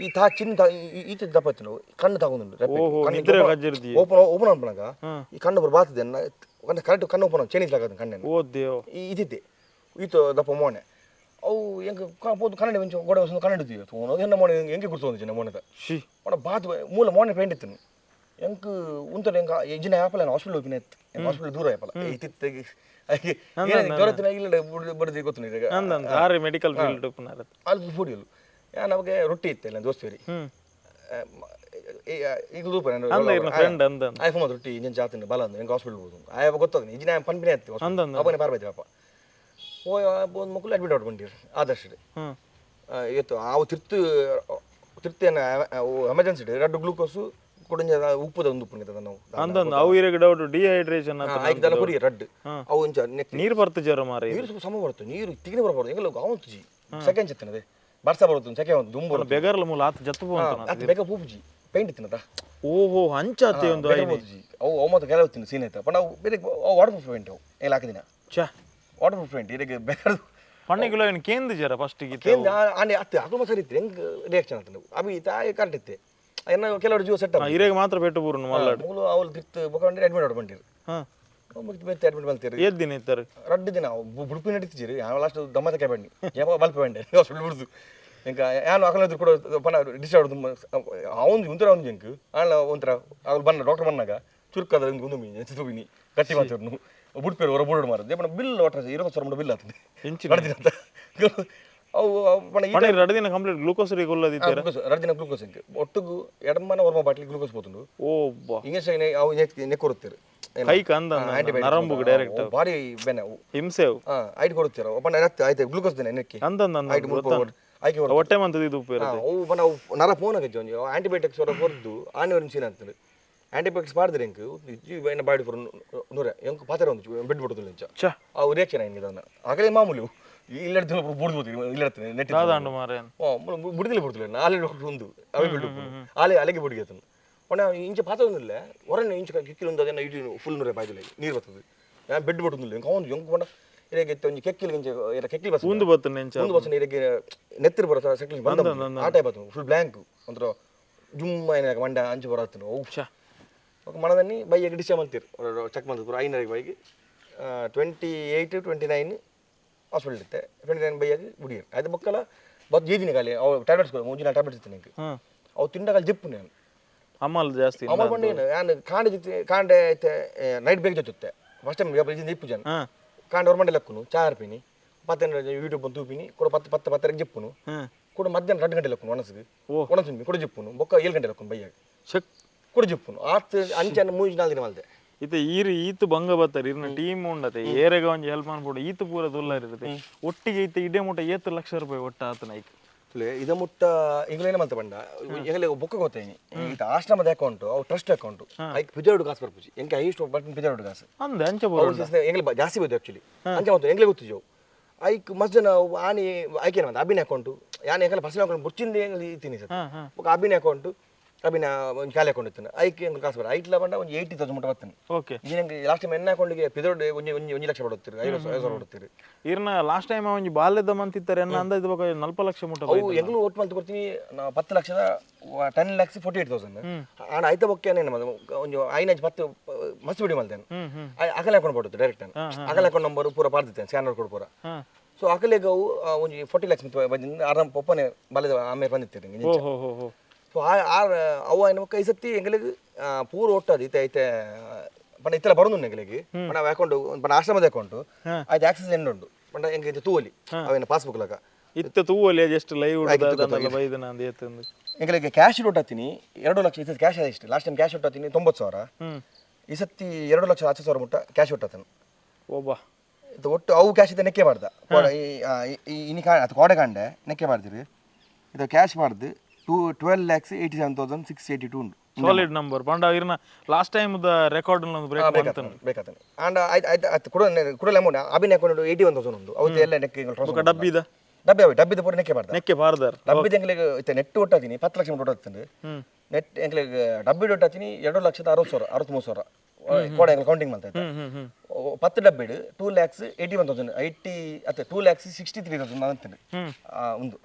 ಈ ತಾ ಚಿನ್ನ ಈತ ದಪ್ಪತ್ತು ಕಣ್ಣು ತಗೊಂಡು ಓಪನ್ ಓಪನ್ ಅನ್ಪಣಗ ಈ ಕಣ್ಣು ಬರ್ ಬಾತದೆ ಕಣ್ಣು ಕರೆಕ್ಟ್ ಕಣ್ಣು ಓಪನ್ ಚೇಂಜ್ ಆಗದ ಕಣ್ಣನ್ನು. ಓ. ದೇವ್ ಈ ಇದಿದ್ದೆ ಈತ ದಪ್ಪ ಮೋನೆ ಅವು ಹೆಂಗೆ ಪೋದು ಕನ್ನಡ ವೆಂಚು ಗೋಡೆ ಒಂದು ಕನ್ನಡ ಇದ್ದೀವಿ ತೋನು ಹೆಣ್ಣು ಮೋನೆ ಹೆಂಗೆ ಗುರ್ತೊಂದು ಚಿನ್ನ ಮೋನೆದ ಶಿ ಅವನ ಬಾತ್ ಮೂಲ ಮೋನೆ ಪೇಂಟ್ ಇತ್ತು ಎಂಕ್ ಉಂತದ ಹೆಂಗ ಇಜಿನ ಆಪಲ್ ಹಾಸ್ಪಿಟಲ್ ಹೋಗಿನ ಇತ್ತು. ಹಾಸ್ಪಿಟಲ್ ದೂರ ಆಪಲ್ ಇತ್ತಿತ್ತಾಗಿ ಹಾಗೆ ದೊರೆತಿನ ಇಲ್ಲ ಬಡದಿ ಗೊತ್ತು ಈಗ ಆರೆ ಮೆಡಿಕಲ್ ಫೀಲ್ಡ್ ಅಲ್ಲಿ ಫುಡಿಯಲು ಯಾ ನಮಗೆ ರೊಟ್ಟಿ ಇತ್ತು ಇಲ್ಲ ದೋಸ್ತಿರಿ ಈಗ ಅಂದ ಆಯ್ಫೋನ್ ರೊಟ್ಟಿ ಇಂಜಿನ್ ಜಾತಿನ ಬಲ ಹೆಂಗೆ ಹಾಸ್ಪಿಟಲ್ ಹೋಗುದು? ಆಯ ಗೊತ್ತದ ಇಂಜಿನ ಪನ್ಪಿನೇ ಆಯ್ತು. ಅವನೇ ಪಾರ್ಬೈತಿ ಪಾಪ. ಓ ಒಂದು ಮಕ್ಕಳು ಅಡ್ಮಿಟ್ ಮಾಡ್ಕೊಂಡಿರು ಆದರ್ಶ ಹ್ಞೂ ಇವತ್ತು ಅವು ತಿರ್ತು ತಿರ್ತೇನ ಎಮರ್ಜೆನ್ಸಿ ಎರಡು ಗ್ಲೂಕೋಸು ಕುಡಿಂಜ ಉಪ್ಪುದ ಒಂದು ಉಪ್ಪು ನಿಂತದ ನಾವು. ಅಂದಂದು ಅವು ಇರಗ ಡೌಟ್ ಡಿಹೈಡ್ರೇಷನ್ ಆಯ್ತು ಕುಡಿ ರಡ್ಡು. ಹ್ಮ್. ಅವು ಇಂಚ ನೀರು ನೀರ್ ಬರ್ತ ಜ್ವರ ಮಾರಿ ನೀರು ಸ್ವಲ್ಪ ಸಮ ಬರುತ್ತೆ ನೀರು ತಿಗಿನ ಬರಬಾರ್ದು. ಹೆಂಗಲ್ಲ ಅವಂತು ಜಿ ಸೆಕೆಂಡ್ ಚೆತ್ತನದೆ ಬರ್ಸ ಬರುತ್ತೆ ಸೆಕೆ ಒಂದು ದುಂಬು ಬೆಗರ್ಲ ಮೂಲ ಆತ ಜತ್ತು ಅದು ಬೇಗ ಪೂಪುಜಿ ಪೇಂಟ್ ಇತ್ತಿನದ ಓಹೋ ಹಂಚಾತಿ ಒಂದು ಐದು ಅವು ಅವು ಮತ್ತೆ ಕೆಲವು ತಿನ್ನು ಸೀನ್ ಆಯ್ತು? ಪಣ ಅವು ಬೇರೆ ವಾಟರ್ ಪ್ರೂಫ್ ಪೇಂಟ್ ಅವು ಎಲ್ಲ ಹಾಕಿದಿನ ಛ. ವಾಟರ್ ಪ್ರೂಫ್ ಪೇಂಟ್ ಇದಕ್ಕೆ ಬೇರೆ ಪಣ್ಣಿಗಳು ಏನು ಕೇಂದ್ರ ಜರ ಫಸ್ಟ್ ಗಿತ್ತ ಕೇಂದ್ರ ಆನೆ ಅತ್ತೆ ಅದು ಸರಿ ಇತ್ತು ಹೆಂಗೆ ರಿಯಾಕ್ಷನ್ ಅಂತ ಅಭಿ ತಾಯಿ ಕರೆಕ್ಟ್ ಇತ್ತೆ. ಏನ ಕೆಲವರು ಜೀವ ಸೆಟ್ ಇರೇಗ ಮಾತ್ರ ಬೆಟ್ಟು ಬೂರು ಮಲ್ಲಾಡು. ಮೂಲು ಅವಳು ತಿತ್ತು ಬೊಕೊಂಡು ಅಡ್ಮಿಟ್ ಮಾಡ್ಕೊಂಡಿರು ಹಾಂ. ಮುಗಿತು ಬೇರೆ ಅಡ್ಮಿಟ್ ಮಾಡ್ತೀರಿ ಏದ್ ದಿನ ಇತ್ತಾರೆ ರಡ್ಡು ದಿನ ಬುಡುಪಿ ನಡೀತಿದ್ದೀರಿ. ಯಾವ ಲಾಸ್ಟ್ ದಮ್ಮದ ಕ್ಯಾಬಣ್ಣಿ ಯಾವ ಬಲ್ಪ ಬಂಡೆ. ಹಾಸ್ಪಿಟಲ್ ಬಿಡ್ದು. ಇಂಕ ಯಾನು ಅಕಲಿದ್ರು ಕೂಡ ಪನ ಡಿಸ್ಟರ್ಬ್ ಅವನು ಒಂಥರ ಒಂದು ಜಂಕ್ ಆಳ ಒಂಥರ ಅವ್ರು ಬನ್ನ ಡಾಕ್ಟರ್ ಬಂದಾಗ ಚುರುಕಾದ್ರೆ ಒಂದು ಒಂದು ಮೀನು ಮೀನಿ ಗಟ್ಟಿ ಮಾತಾಡ್ನು ಬುಡ್ಪೇರು ಹೊರ ಬುಡ್ ಮಾರದು ದೇಪನ ಬಿಲ್ ವಾಟರ್ ಇರೋ ಸಾವಿರ ಬಿಲ್ ಆಗ್ತದೆ ಹೆಂಚಿನ ನಡ್ದಿನ ಅಂತ ಅವು ಅವು ಪಣ ಈ ಪಣ್ಣ ಎರಡು ದಿನ ಕಂಪ್ಲೀಟ್ ಗ್ಲೂಕೋಸ್ ರೀ ಕೊಲ್ಲದಿತ್ತಾರೆ ಗ್ಲೂಕೋಸ್ ಎರಡು ದಿನ glucose ink ಒಟ್ಟಿಗೂ ಎಡಮನ Varma bottle glucose పోతుండు ಓ ಬಾ ಇಂಜೆಕ್ಷನ್ ಅವು ನೆಕ್ ನೆಕ್ ಕೊಡುತ್ತಾರೆ ಕೈ ಕಂದ ನರಂಬು ಡೈರೆಕ್ಟ್ ಭಾರಿ ಬೆನೆ ಅವು ಹಿಂಸೆ ಅವು ಹಾ ಐಟ್ ಕೊಡುತ್ತಾರೆ ಒಬ್ಬ ರಕ್ತ ಆಯ್ತು ಗ್ಲೂಕೋಸ್ ದಿನ ನೆಕ್ಕಿ ಅಂದಂದ ಐಟ್ ಮುಲ್ಪ ಆಯ್ಕೆ ಕೊಡು ಹೊಟ್ಟೆ ಮಂತದ ಇದು ಉಪ್ಪು ಇರುತ್ತೆ ಅವು ಬನ ಅವು ನರ ಫೋನ್ ಆಗಜ್ಜಿ ಒಂದು ಆಂಟಿಬಯೋಟಿಕ್ಸ್ ಹೊರ ಹೊರದು ಆನೆ ಸೀನ್ ಅಂತೇಳಿ ಆಂಟಿಬಯೋಟಿಕ್ಸ್ ಮಾಡಿದ್ರೆ ಹೆಂಗೆ? ಏನು ಬಾಡಿ ಫೋರ್ ನೂರ. ಹೆಂಗೆ ಪಾತ್ರ ಒಂದು ಬೆಡ್ ಇಂಚ ಆ ಅವು ರಿಯಾಕ್ಷನ್ ಹೆಂಗಿದೆ ಅದನ್ನ? ಆಗಲೇ ಮಾಮೂಲಿ. ಇಲ್ಲ ಬುಡ್ಬೋದು ಇಲ್ಲ ನೆಟ್ ದಾದಾಂಡು ಮಾರೆ ಬುಡದಿಲ್ಲ ಬಿಡ್ತಿಲ್ಲ ಆಲೆ ಒಂದು ಅವೇ ಬಿಡು ಆಲೆ ಅಲೆಗೆ ಬುಡಿಗೆ ಆತನು ಒಣ ಇಂಚ ಪಾತ್ರ ಒಂದಿಲ್ಲ ಹೊರನೆ ಇಂಚ ಕಿಕ್ಕಿಲ್ ಒಂದು ಅದನ್ನ ಇಡೀ ಫುಲ್ ನೂರೆ ಬಾಯ್ದಿಲ್ಲ ನೀರು ಬರ್ತದೆ. ನಾನು ಬೆಡ್ ಬಿಡುದಿಲ್ಲ. ಇಂಕ ಒಂದು ಹೆಂಗೆ ಬಂಡ ಇರಗೆ ಒಂದು ಕೆಕ್ಕಿಲ್ ಇಂಚ ಇರ ಕೆಕ್ಕಿಲ್ ಬಸ್ ಉಂದು ಬತ್ತು ನೆಂಚ ಒಂದು ಬಸ್ ಇರಗೆ ನೆತ್ತಿರ ಬರೋ ಬಂದ ಆ ಟೈಪ್ ಆತು ಫುಲ್ ಬ್ಲ್ಯಾಂಕ್ ಒಂಥರ ಜುಮ್ಮ ಏನಾಗ ಮಂಡ ಅಂಚು ಬರತ್ತನು ಓ ఒక మనదాన్ని by ఎగ్డిసే month check month ಐನರಿಗೆ ಬೈಗೆ twenty eight twenty nine hospital ಇರುತ್ತೆ ಟ್ವೆಂಟಿ ನೈನ್ ಬೈಯಾಗಿ ಗುಡಿಯರ್ ಅದು ಬೊಕ್ಕಲ ಬತ್ ಜೀದಿನಿ ಖಾಲಿ ಅವು ಟ್ಯಾಬ್ಲೆಟ್ಸ್ ಮುಂಚಿನ ಟ್ಯಾಬ್ಲೆಟ್ಸ್ ಇತ್ತು ನಿಂಗೆ ಹ್ಮ್ ಅವು ತಿಂಡಗಾಲ ಜಿಪ್ಪು ನಾನು ಅಮ್ಮಲ್ ಜಾಸ್ತಿ ಅಮಲ್ ಬಂದು ಏನು ನಾನು ಕಾಂಡೆ ಜೊತೆ ಕಾಂಡೆ ಐತೆ ನೈಟ್ ಬೇಗ ಜೊತೆ ಫಸ್ಟ್ ಟೈಮ್ ಇದು ಇಪ್ಪು ಜನ ಹಾ ಕಾಂಡೆ ಹೊರಮಂಡೆ ಲಕ್ಕುನು ಚಾ ಹರ್ಪಿನಿ ಪತ್ತೆ ಯೂಟ್ಯೂಬ್ ಬಂದು ತೂಪಿನಿ ಕೂಡ ಪತ್ತು ಪತ್ತು ಪತ್ತರಿಗೆ ಜಿಪ್ಪುನು ಹ್ಮ್ ಕೂಡ ಮಧ್ಯಾಹ್ನ ಎರಡು ಗಂಟೆ ಲಕ್ಕುನು ಒಣಸಿಗೆ ಓ. ಒಣಸುಂಬಿ ಕೂಡ ಜಿಪ್ಪುನು ಬೊಕ್ಕ ಏಳು ಗಂಟೆ ಲಕ್ಕುನು ಬೈಯಾಗಿ ಶಕ್ ಜಿಪ್ಪುನು ಆತ್ ಅಂಚನ ಮೂಜಿ ನಾಲ್ಕು ದಿನ ಮಲ್ದೆ. ಇತ್ತೆ ಈರು ಈತು ಭಂಗ ಬತ್ತಾರೆ ಇರ್ನ ಟೀಮ್ ಉಂಡತೆ ಏರೆಗ ಒಂಜಿ ಹೆಲ್ಪ್ ಮಾಡ್ಬಿಡು ಈತು ಪೂರ ದುಲ್ಲರ್ ಇರುತ್ತೆ. ಒಟ್ಟಿಗೆ ಇತ್ತೆ ಇಡೇ ಮುಟ್ಟ ಏತು ಲಕ್ಷ ರೂಪಾಯಿ ಒಟ್ಟ ಆತನ ಐಕ್ ಇದ ಮುಟ್ಟ ಈಗಲೇನ ಮಂತ ಬಂಡ ಈಗಲೇ ಬೊಕ್ಕ ಗೊತ್ತೇನಿ. ಈತ ಆಶ್ರಮದ ಅಕೌಂಟ್ ಅವು ಟ್ರಸ್ಟ್ ಅಕೌಂಟ್ ಐಕ್ ಪಿಜರ್ಡ್ ಕಾಸು ಬರ್ಪುಜಿ. ಎಂಕೆ ಹೈಸ್ಟ್ ಬಟ್ ಪಿಜರ್ಡ್ ಕಾಸು ಅಂದ ಅಂಚೆ ಬೋರ್ಡ್ ಎಂಗ್ಲೆ ಜಾಸ್ತಿ ಬೋದು ಆಕ್ಚುಲಿ ಅಂಚೆ ಮತ್ತು ಎಂಗ್ಲೆ ಗೊತ್ತು ಜೋ ಐಕ್ ಮಸ್ತ್ ಜನ ಆನಿ ಐಕೇನ ಮಂತ ಅಭಿನಯ ಅಕೌಂಟ್ ಯಾನ್ ಎಂಕಲ್ಲ ಪರ್ಸನಲ್ ಅಕೌಂಟ್ ಬುಚ್ಚಿಂದ ಇತ್ತೀನಿ ಸರ್. ಅಬಿನ ಹಾ. ಕಬ್ಬಿನ ಒಂದು ಖಾಲಿ ಅಕೌಂಟ್ ಇತ್ತು ಐಕೆ ಒಂದು ಕಾಸು ಬರ ಐಟ್ ಬಂಡ ಒಂದು ಏಯ್ಟಿ ತೌಸಂಡ್ ಮಟ್ಟ ಬರ್ತಾನೆ. ಓಕೆ ಇದು ಲಾಸ್ಟ್ ಟೈಮ್ ಎನ್ನ ಅಕೌಂಟಿಗೆ ಪಿದೋಡ್ ಒಂದು ಒಂದು ಒಂದು ಲಕ್ಷ ಬಡುತ್ತೀರಿ ಐವತ್ತು ಸಾವಿರ ಬಡುತ್ತೀರಿ ಇರ್ನ ಲಾಸ್ಟ್ ಟೈಮ್ ಒಂದು ಬಾಲ್ಯದ ಮಂತಿತ್ತಾರೆ ಅಂದ ಅಂದಾಜ್ ಬಗ್ಗೆ ನಲ್ಪ ಲಕ್ಷ ಮುಟ್ಟ ಅವು ಹೆಂಗ್ಲೂ ಓಟ್ ಮಲ್ತು ಕೊಡ್ತೀನಿ ನಾ ಪತ್ತು ಲಕ್ಷದ ten lakhs forty eight thousand ಹಣ ಐತ ಬೊಕ್ಕೇನೆ ನಮ್ಮ ಒಂದು ಐನೈದು ಪತ್ತು ಮಸ್ತ್ ಬಿಡಿ ಮಲ್ತೇನೆ ಅಗಲ ಅಕೌಂಟ್ ಬಡುತ್ತೆ ಡೈರೆಕ್ಟ್ ನಾನು ಅಗಲ ಅಕೌಂಟ್ ನಂಬರ್ ಪೂರ ಪಾಡ್ದಿತ್ತೇನೆ ಸ್ಕ್ಯಾನರ್ ಕೊಡು ಪೂರ. ಸೊ ಅಗಲೆಗವು ಒಂದು ಫೋರ್ಟಿ ಲ್ಯಾಕ್ಸ್ ಬಂದಿಂದ ಆರಾಮ್ ಪೊಪ್ಪನೆ ಬಾಲ್ಯದ ಆಮೇಲೆ ಬಂದಿತ್ತೀರಿ ಸೊ ಆ ಆ ಅವ ಏನು ಕೈ ಸತಿ ಎಂಗಳಿಗೆ ಪೂರ ಒಟ್ಟದು ಐತೆ ಐತೆ ಪಂಡ ಇತ್ತೆಲ್ಲ ಬರೋದು ಎಂಗಳಿಗೆ ಪಂಡ ಅಕೌಂಟ್ ಪಂಡ ಆಶ್ರಮದ ಅಕೌಂಟ್. ಆಯ್ತು ಆಕ್ಸಸ್ ಎಂಡ್ ಉಂಟು? ಪಂಡ ಎಂಗೆ ತೂವಲಿ ಅವೇನು ಪಾಸ್ಬುಕ್ ಲಕ ಇತ್ತ ತೂವಲ್ಲಿ ಜಸ್ಟ್ ಲೈವ್ ಎಂಗಳಿಗೆ ಕ್ಯಾಶ್ ಇಟ್ಟು ಹತ್ತೀನಿ ಎರಡು ಲಕ್ಷ ಈ ಕ್ಯಾಶ್ ಇಷ್ಟು. ಲಾಸ್ಟ್ ಟೈಮ್ ಕ್ಯಾಶ್ ಇಟ್ಟು ಹತ್ತೀನಿ ತೊಂಬತ್ತು ಸಾವಿರ. ಈ ಸತಿ ಎರಡು ಲಕ್ಷ ಹತ್ತು ಸಾವಿರ ಮುಟ್ಟ ಕ್ಯಾಶ್ ಇಟ್ಟು ಹತ್ತನು ಒಬ್ಬ ಇದು ಒಟ್ಟು ಅವು ಕ್ಯಾಶ್ ಇದ್ದ ನೆಕ್ಕೆ ಮಾಡ್ದ. ಈ- ಈ- ಈ- ಇನಿ ಕಾ ಅದು ಕೋಡೆ ಕಾಂಡೆ ನೆಕ್ಕೆ ಮಾಡ್ದಿರಿ. ಇದು cash ಮಾಡ್ದು two twelve lakhs eighty seven thousand six eighty two ಉಂಟು. ಸಾಲಿಡ್ ನಂಬರ್ ಪಂಡ ಇರ್ನ ಲಾಸ್ಟ್ ಟೈಮ್ ದ ರೆಕಾರ್ಡ್ ಒಂದು ಬ್ರೇಕ್ ಮಾಡ್ತಾನೆ ಬೇಕಾಗ್ತಾನೆ ಆಂಡ್ ಆಯ್ತು ಆಯ್ತು ಆಯ್ತು ಕೊಡ ಕೊಡಲ್ಲ ಅಮೌಂಟ್. ಅಭಿನಯ ಅಕೌಂಟ್ ಏಯ್ಟಿ ಒನ್ ತೌಸಂಡ್ ಒಂದು ಅವತ್ತು ಎಲ್ಲ ಬೊಕ ಡಬ್ಬಿದ ಡಬ್ಬಿ ಅವೆ ಡಬ್ಬಿದ ಪೂರ ನೆಕ್ಕೆ ಮಾಡ್ದ ನೆಕ್ಕೆ ಬಾರ್ದಾರ್ ಡಬ್ಬಿದ ಎಂಗ್ಲಿಗೆ ಇತ್ತೆ ನೆಟ್ ಒಟ್ಟಾತೀನಿ ಹತ್ತು ಲಕ್ಷ ಮುಟ್ಟು ಒಟ್ಟಾತೀನಿ ಹ್ಮ್. ನೆಟ್ ಎಂಗ್ಲಿಗೆ ಡಬ್ಬಿ ಒಟ್ಟಾತೀನಿ ಎರಡು ಲಕ್ಷದ ಅರವತ್ತು ಸಾವಿರ ಅರವತ್ತ್ಮೂರು ಸಾವಿರ. ಕೋಡೆ ಕೌಂಟಿಂಗ್ ಮಾಡ್ತಾ ಪತ್ತು ಡಬ್ಬಿಡು two lakhs eighty one thousand eighty ಅತ್ತೆ two lakhs sixty three thousand ಅಂತೀನಿ. ಒಂದು.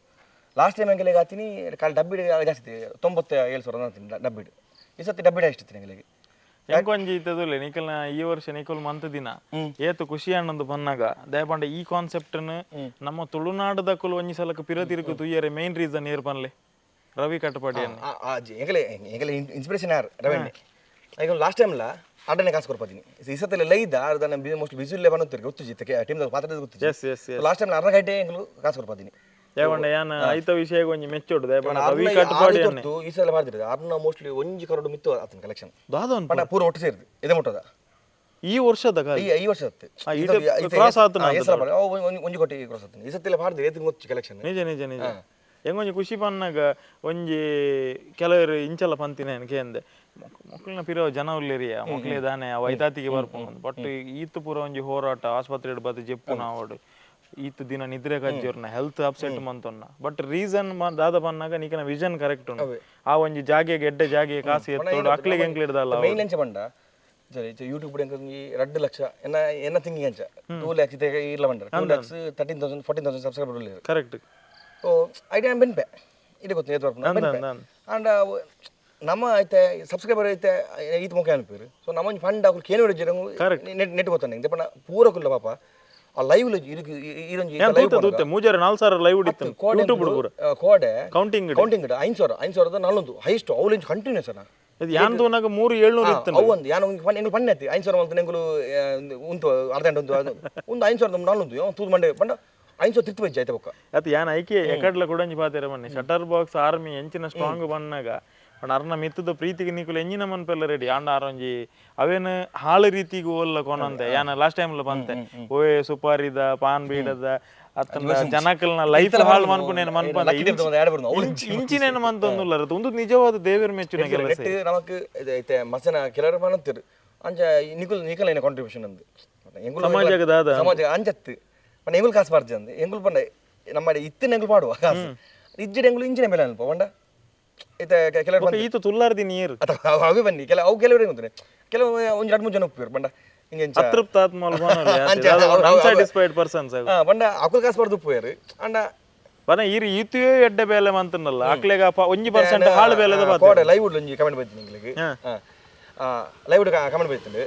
ಲಾಸ್ಟ್ ಟೈಮ್ ಎಂಗೆಲೆಗೆ ಆತೀನಿ ಕಾಲು ಡಬ್ಬಿಡ್ ಜಾಸ್ತಿ ತೊಂಬತ್ತ ಏಳು ಸಾವಿರ ಅಂತೀನಿ ಡಬ್ಬಿಡ್. ಈ ಸತಿ ಡಬ್ಬಿಡ್ ಎಷ್ಟು ಎಂಗೆಲೆಗೆ ಎಂಕೊಂಜಿ ಇತ್ತದುಲೆ ನಿಖಲ್ನ ಈ ವರ್ಷ ನಿಖಲ್ ಮಂತ್ ದಿನ. ಏತು ಖುಷಿ ಅನ್ನೊಂದು ಬಂದಾಗ ದಯಪಂಡ ಈ ಕಾನ್ಸೆಪ್ಟ್ ನಮ್ಮ ತುಳುನಾಡದಕ್ಕಲು ಒಂಜಿ ಸಲಕ ಪಿರತಿರುಕು ತುಯ್ಯರೆ ಮೇನ್ ರೀಸನ್ ಏರ್ ಪನ್ಲೆ ರವಿ ಕಟ್ಟಪಾಡಿ ಇನ್ಸ್ಪಿರೇಷನ್ ಯಾರು ರವಿ ಈಗ ಲಾಸ್ಟ್ ಟೈಮ್ ಅಲ್ಲ ಆಡನೆ ಕಾಸು ಕೊಡ್ಪಾತೀನಿ ಈ ಸತಿ ಲೈದ ಅದನ್ನ ಮೋಸ್ಟ್ ಬಿಸಿಲೇ ಬಂದಿರ್ತಾರೆ ಗೊತ್ತು ಜೊತೆಗೆ ಟೀಮ್ ಪಾತ್ರ ಗೊತ್ತು ಲಾಸ್ಟ್ ಟೈಮ್ ಅರ್ಧ ಗಂಟೆ ಕಾಸು ಕೊಡ್ಪಾತೀನಿ ಯಾವಂಡ ಯಾನ ಐತ ವಿಷಯ ಒಂಜಿ ಮೆಚ್ಚೋಡು ದಯಪಂಡ ರವಿ ಕಟ್ಟಪಾಡಿ ಅನ್ನೆ. ಈ ಸಲ ಮೋಸ್ಟ್ಲಿ ಒಂಜಿ ಕರೋಡು ಮಿತ್ತು ಆತನ ಕಲೆಕ್ಷನ್ ದಾದನ್ ಪಂಡ ಪೂರ ಒಟ್ಟು ಸೇರಿದೆ ಇದೇ ಮುಟ್ಟದ. ಈ ವರ್ಷದ ಕಾಲ. ಈ ಈ ವರ್ಷ cross ಆತನ ಒಂಜಿ ಕೊಟ್ಟಿ ಕ್ರಾಸ್ ಆತನ. ಈ ಸತ್ತಿಲ್ಲ ಎಲ್ಲ ಮಾಡಿದ್ರೆ ಏತ್ ಗೊತ್ತು ಕಲೆಕ್ಷನ್ ನಿಜ ನಿಜ ನಿಜ. ಎಂಗೊಂಜಿ ಖುಷಿ ಪನ್ನಾಗ ಒಂಜಿ ಕೆಲವರು ಇಂಚಲ ಪಂತಿನ ಏನಕ್ಕೆ ಅಂದೆ ಮಕ್ಕಳನ್ನ ಪಿರೋ ಜನ ಉಲ್ಲೇರಿಯ ಮಕ್ಕಳೇ ದಾನೆ ಅವ ಐತಾತಿಗೆ ಬರ್ಪುಂಡು ಬಟ್ ಈತ್ ಪೂರ ಒಂಜಿ ಹೋರಾಟ ಆಸ್ಪತ್ರೆ ಬದು ಜೆಪ್ಪು ನಾವಡು. ಈತ್ ದಿನ ನಿದ್ರೆ ಕಜ್ಜಿರ್ನ ಹೆಲ್ತ್ ಅಪ್ಸೆಟ್ ಮಂತೊನ್ನ ಬಟ್ ರೀಸನ್ ದಾದ ಬನ್ನಾಗ ನೀಕನ ವಿಷನ್ ಕರೆಕ್ಟ್ ಉಂಟು. ಆ ಒಂಜಿ ಜಾಗೆ ಎಡ್ಡೆ ಜಾಗೆ ಕಾಸಿ ಎತ್ತೋಡು ಅಕ್ಲಿಗೆ ಬಂಡ. ಯೂಟ್ಯೂಬ್ ಒಂಜಿ ಎರಡು ಲಕ್ಷ ಎನ್ನ ಎನ್ನ ತಿಂಗಿ ಅಂಚ ಟೂ ಲ್ಯಾಕ್ಸ್ ಇದೆ ಇಲ್ಲ ಬಂಡ. Two lakhs thirteen thousand fourteen thousand subscriber ಉಳ್ಳೇರು correct ಓ ಐಡಿಯಾ ಬೆನ್ಪೆ. ಇದು ಗೊತ್ತು ಏತ್ ಅಂಡ್ ನಮ್ಮ ಐತೆ ಸಬ್ಸ್ಕ್ರೈಬರ್ ಐತೆ ಈತ ಮುಖ ಅನ್ಪಿರು ಸೊ ನಮ್ಮ ಫಂಡ್ ಅವ್ರು ಕೇನು ಹಿಡಿಜಿರಂಗು ನೆಟ್ ನೆಟ್ ಗೊತ್ತಾನೆ ಇಂದೆ ಪಂಡ ಪೂರಕುಲ್ಲ ಪಾಪ. ಆ ಲೈವ್ ದೂತೆ ಲೈವ್ ಕೋಡೆ ಕೌಂಟಿಂಗ್ ಕೌಂಟಿಂಗ್ ಐನ್ ಹೈಸ್ಟ್ ಯಾನ್ ಇತ್ತು ಒಂದು ಯಾನ ಒಂದು ಒಂದು ಅರ್ಧ ಒಂದು ಒಂದು ತೂದು ಮಂಡೆ ಪಂಡ ಐನ್ಸೋ ತಿತ್ತು ಬಜ್ಜಿ ಆಯ್ತು ಬೊಕ್ಕ ಅತ್ ಯಾನ್ ಐಕೆ ಎಕಡ್ಲ ಕೊಡಂಜಿ ಪಾತೆರ ಮನ್ನೆ ಶಟರ್ ಬಾಕ್ಸ್ ಆರ್ಮಿ ಎಂಚಿನ ಸ್ಟ್ರಾಂಗ್ ಬಣ್ಣಾಗ ಪಂಡ ಅರ್ನ ಮಿತ್ತದ ಪ್ರೀತಿಗೆ ನಿಕುಲು ಎಂಜಿನ ಮನ್ಪೆಲ್ಲ ರೆಡಿ ಆಂಡ ಆರೊಂಜಿ ಅವೇನು ಹಾಳು ರೀತಿಗೆ ಓಲ್ಲ ಕೊನಂತೆ. ಯಾನ ಲಾಸ್ಟ್ ಟೈಮ್ ಬಂತೆ. ಓಯ್ ಸುಪಾರಿದ ಪಾನ್ ಬೀಡದ ಅತ್ತನ ಜನಕಲ್ನ ಲೈಫ್ ಹಾಳು ಮನ್ಪುನೇನು ಮನ್ಪಂದ. ಇಂಚಿನೇನು ಮಂತೊಂದುಲ್ಲ ಒಂದು ನಿಜವಾದ ದೇವರ ಮೆಚ್ಚುನ ಕೆಲಸ ನಮಕ್ ಮಸನ ಕೆಲವರು ಮನಂತಿರು. ಅಂಚ ನಿಕುಲ್ ನಿಕಲ್ ಏನ ಕಾಂಟ್ರಿಬ್ಯೂಷನ್ ಅಂದು ಸಮಾಜಕ್ಕೆ ದಾದ ಸಮಾಜ ಅಂಜತ್ತು. ಪಂಡ ಎಂಗುಲ್ ಕಾಸು ಅಂದು? ಎಂಗುಲ್ ಪಂಡ ನಮ್ಮ ಇತ್ತಿನ ಎಂಗುಲ್ ಪಾಡುವ ಕಾಸು. ಇಜ್ಜಿಡ ಎಂಗುಲ್ ಇಂಚಿನ ಮೇಲೆ ಅಲ್ಪ ಪಂಡ? ಐತೆ ಕೆಲವರು ಬೊಕ ಈತ ತುಲ್ಲಾರ್ದಿ ನೀರು. ಅಥವಾ ಅವೇ ಬನ್ನಿ. ಕೆಲ ಅವು ಕೆಲವರಿಗೆ ಗೊತ್ತಿದೆ ಕೆಲವು ಒಂದು ಎರಡು ಮೂರು ಜನ ಉಪ್ಪಿರು ಬಂಡ ಹಿಂಗೆ ಅತೃಪ್ತ ಆತ್ಮ ಅನ್ಸ್ಯಾಟಿಸ್ಫೈಡ್ ಪರ್ಸನ್ಸ್ ಬಂಡ ಅಕುಲ್ ಕಾಸು ಬಾರ್ದು ಉಪ್ಪುಯರು ಅಂಡ ಬನ ಇರಿ ಈತುವೆ ಎಡ್ಡೆ ಬೇಲೆ ಅಂತನಲ್ಲ ಅಕ್ಲೆಗ ಪ- ಒಂಜಿ ಪರ್ಸೆಂಟ್ ಹಾಳು ಬೇಲೆದ ಕೋಡೆ ಲೈವ್ ಉಡ್ಲು ಒಂಜಿ ಕಮೆಂಟ್ ಬೈತೀನಿ ನಿಂಗ್ಲಿಗೆ ಲೈವ್ ಉಡ್ ಕಮೆಂಟ್ ಬೈತೀನಿ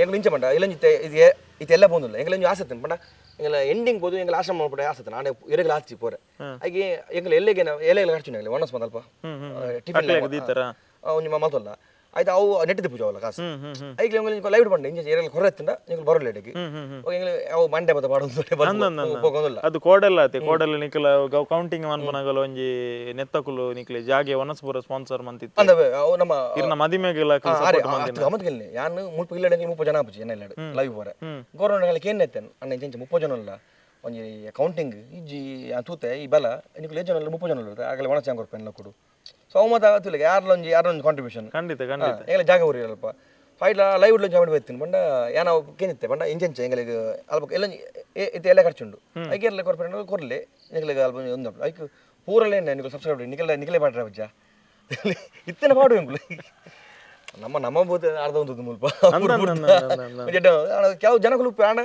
ಎಂಗ್ಲು ಇಂಚ ಬಂಡ. ಇಲ್ಲ ಇತ್ತೆ ಇದು ಎ- ಇದು ಎಲ್ಲ ಬಂದಿಲ್ಲ ಎಂಗ್ಲ ಒಂಜಿ ತಿನ್ ಪಂಡ ಎಂಗ್ಲ ಎಂಡಿಂಗ್ ಬೋದು ಎಂಗ್ಲ ಆಶ್ರಮ ಮಾಡ್ಬಿಡ ಆಸತ್ತನ್ ಆನೆ ಎರಗಲ ಆಚಿ ಪೋರೆ ಹಾಗೆ ಎಂಗ್ಲ ಎಲ್ಲಿಗೆ ಎಲೆಗಳ ಖರ್ಚು ಎಂಗ್ಲ ಒಣಸ್ ಬಂದಲ್ಪ ಟಿಫಿನ್ ಒಂಜಿ ಮಲ್ತಲ್ಲ ಆಯ್ತು ಅವು ನೆಟ್ಟಿದ್ದು ಪೂಜೆ ಅವಲ್ಲ ಕಾಸು. ಐಕ್ಲೆ ಎಂಗ್ಲ ಲೈವ್ ಪಂಡ ಇಂಜ ಎರಗಲ ಕೊರ ಎತ್ತಂಡ ಎಂಗ್ಲ ಬರೋಲ್ಲ ಎಡೆಗೆ ಎಂಗ್ಲ ಅವು ಮಂಡೆ ಬಾಡೊಂದು ಹೋಗೋದಿಲ್ಲ. ಅದು ಕೋಡೆಲ್ಲ ಆತಿ ಕೋಡೆಲ್ಲ ನಿಕಲ ಕೌಂಟಿಂಗ್ ಮನ್ಪನಗಲ ಒಂಜಿ ನೆತ್ತಕುಲು ನಿಕ್ಲೆ ಜಾಗೆ ವನಸ್ಪುರ ಸ್ಪಾನ್ಸರ್ ಮಂತಿತ್ತು. ಅಂದ ಅವು ನಮ್ಮ ಇರ್ನ ಮದಿಮೆಗೆಲ್ಲ ಅರೆ ಗಮತ್ ಗೆಲ್ನಿ ಯಾನು ಮುಲ್ಪ ಇಲ್ಲ. ಮುಪ್ಪ ಜನ ಆಪುಜಿ ಎನ್ನ ಇಲ್ಲ ಲೈವ್ ಪೋರೆ ಗೌರ್ಮೆಂಟ್ ಏನ್ ಎತ್ತೇನ್? ಅಣ್ಣ ಇಂಚ ಮುಪ್ಪ ಜನ ಅಲ್ಲ. ಒಂಜಿ ಕೌಂಟಿಂಗ್ ಇಜ್ಜಿ ಆ ತೂತೆ ಈ ಬಲ ನಿಕ್ಲು ಜನ ಮುಪ್ಪ ಜನ ಆಗಲೇ ಒಣ ಚಾಂಗ್ ಕೊಡು. ಸೊ ಅವ ಮಾತ ತುಲಿಗ ಯಾರ್ಲ ಒಂಜಿ ಕಾಂಟ್ರಿಬ್ಯೂಷನ್ ಖಂಡಿತ ಖಂಡಿತ. ಎಂಗಲ ಜಾಗ ಊರಿ ಅಲ್ಪ ಫೈಟ್ ಲೈವ್ ಉಡ್ಲ ಜಾಮಡ್ ಬೈತೀನಿ ಬಂಡ ಯಾನ ಕೇನಿತ್ತೆ ಬಂಡ ಇಂಚೆಂಚ ಎಂಗಲಿಗೆ ಅಲ್ಪ ಎಲ್ಲ ಇತ್ತೆ ಎಲ್ಲ ಖರ್ಚುಂಡು ಐಕೆ ಎಲ್ಲ ಕೊರ್ಪೇಟ್ ಕೊರ್ಲೆ ಎಂಗಲಿಗೆ ಅಲ್ಪ ಒಂದು ಐಕ್ ಪೂರಲ್ಲೇ ನಿಕಲ್ ಸಬ್ಸ್ಕ್ರೈಬ್ ನಿಕಲ್ ನಿಕಲೇ ಮಾಡ್ರ ಅಜ್ಜ ಇತ್ತನ ಪಾಡು ಎಂಗುಲು ನಮ್ಮ ನಮ್ಮ ಬೋತ ಅರ್ಧ ಒಂದು ಮುಲ್ಪ. ಕೆಲವು ಜನಗಳು ಪ್ರಾಣ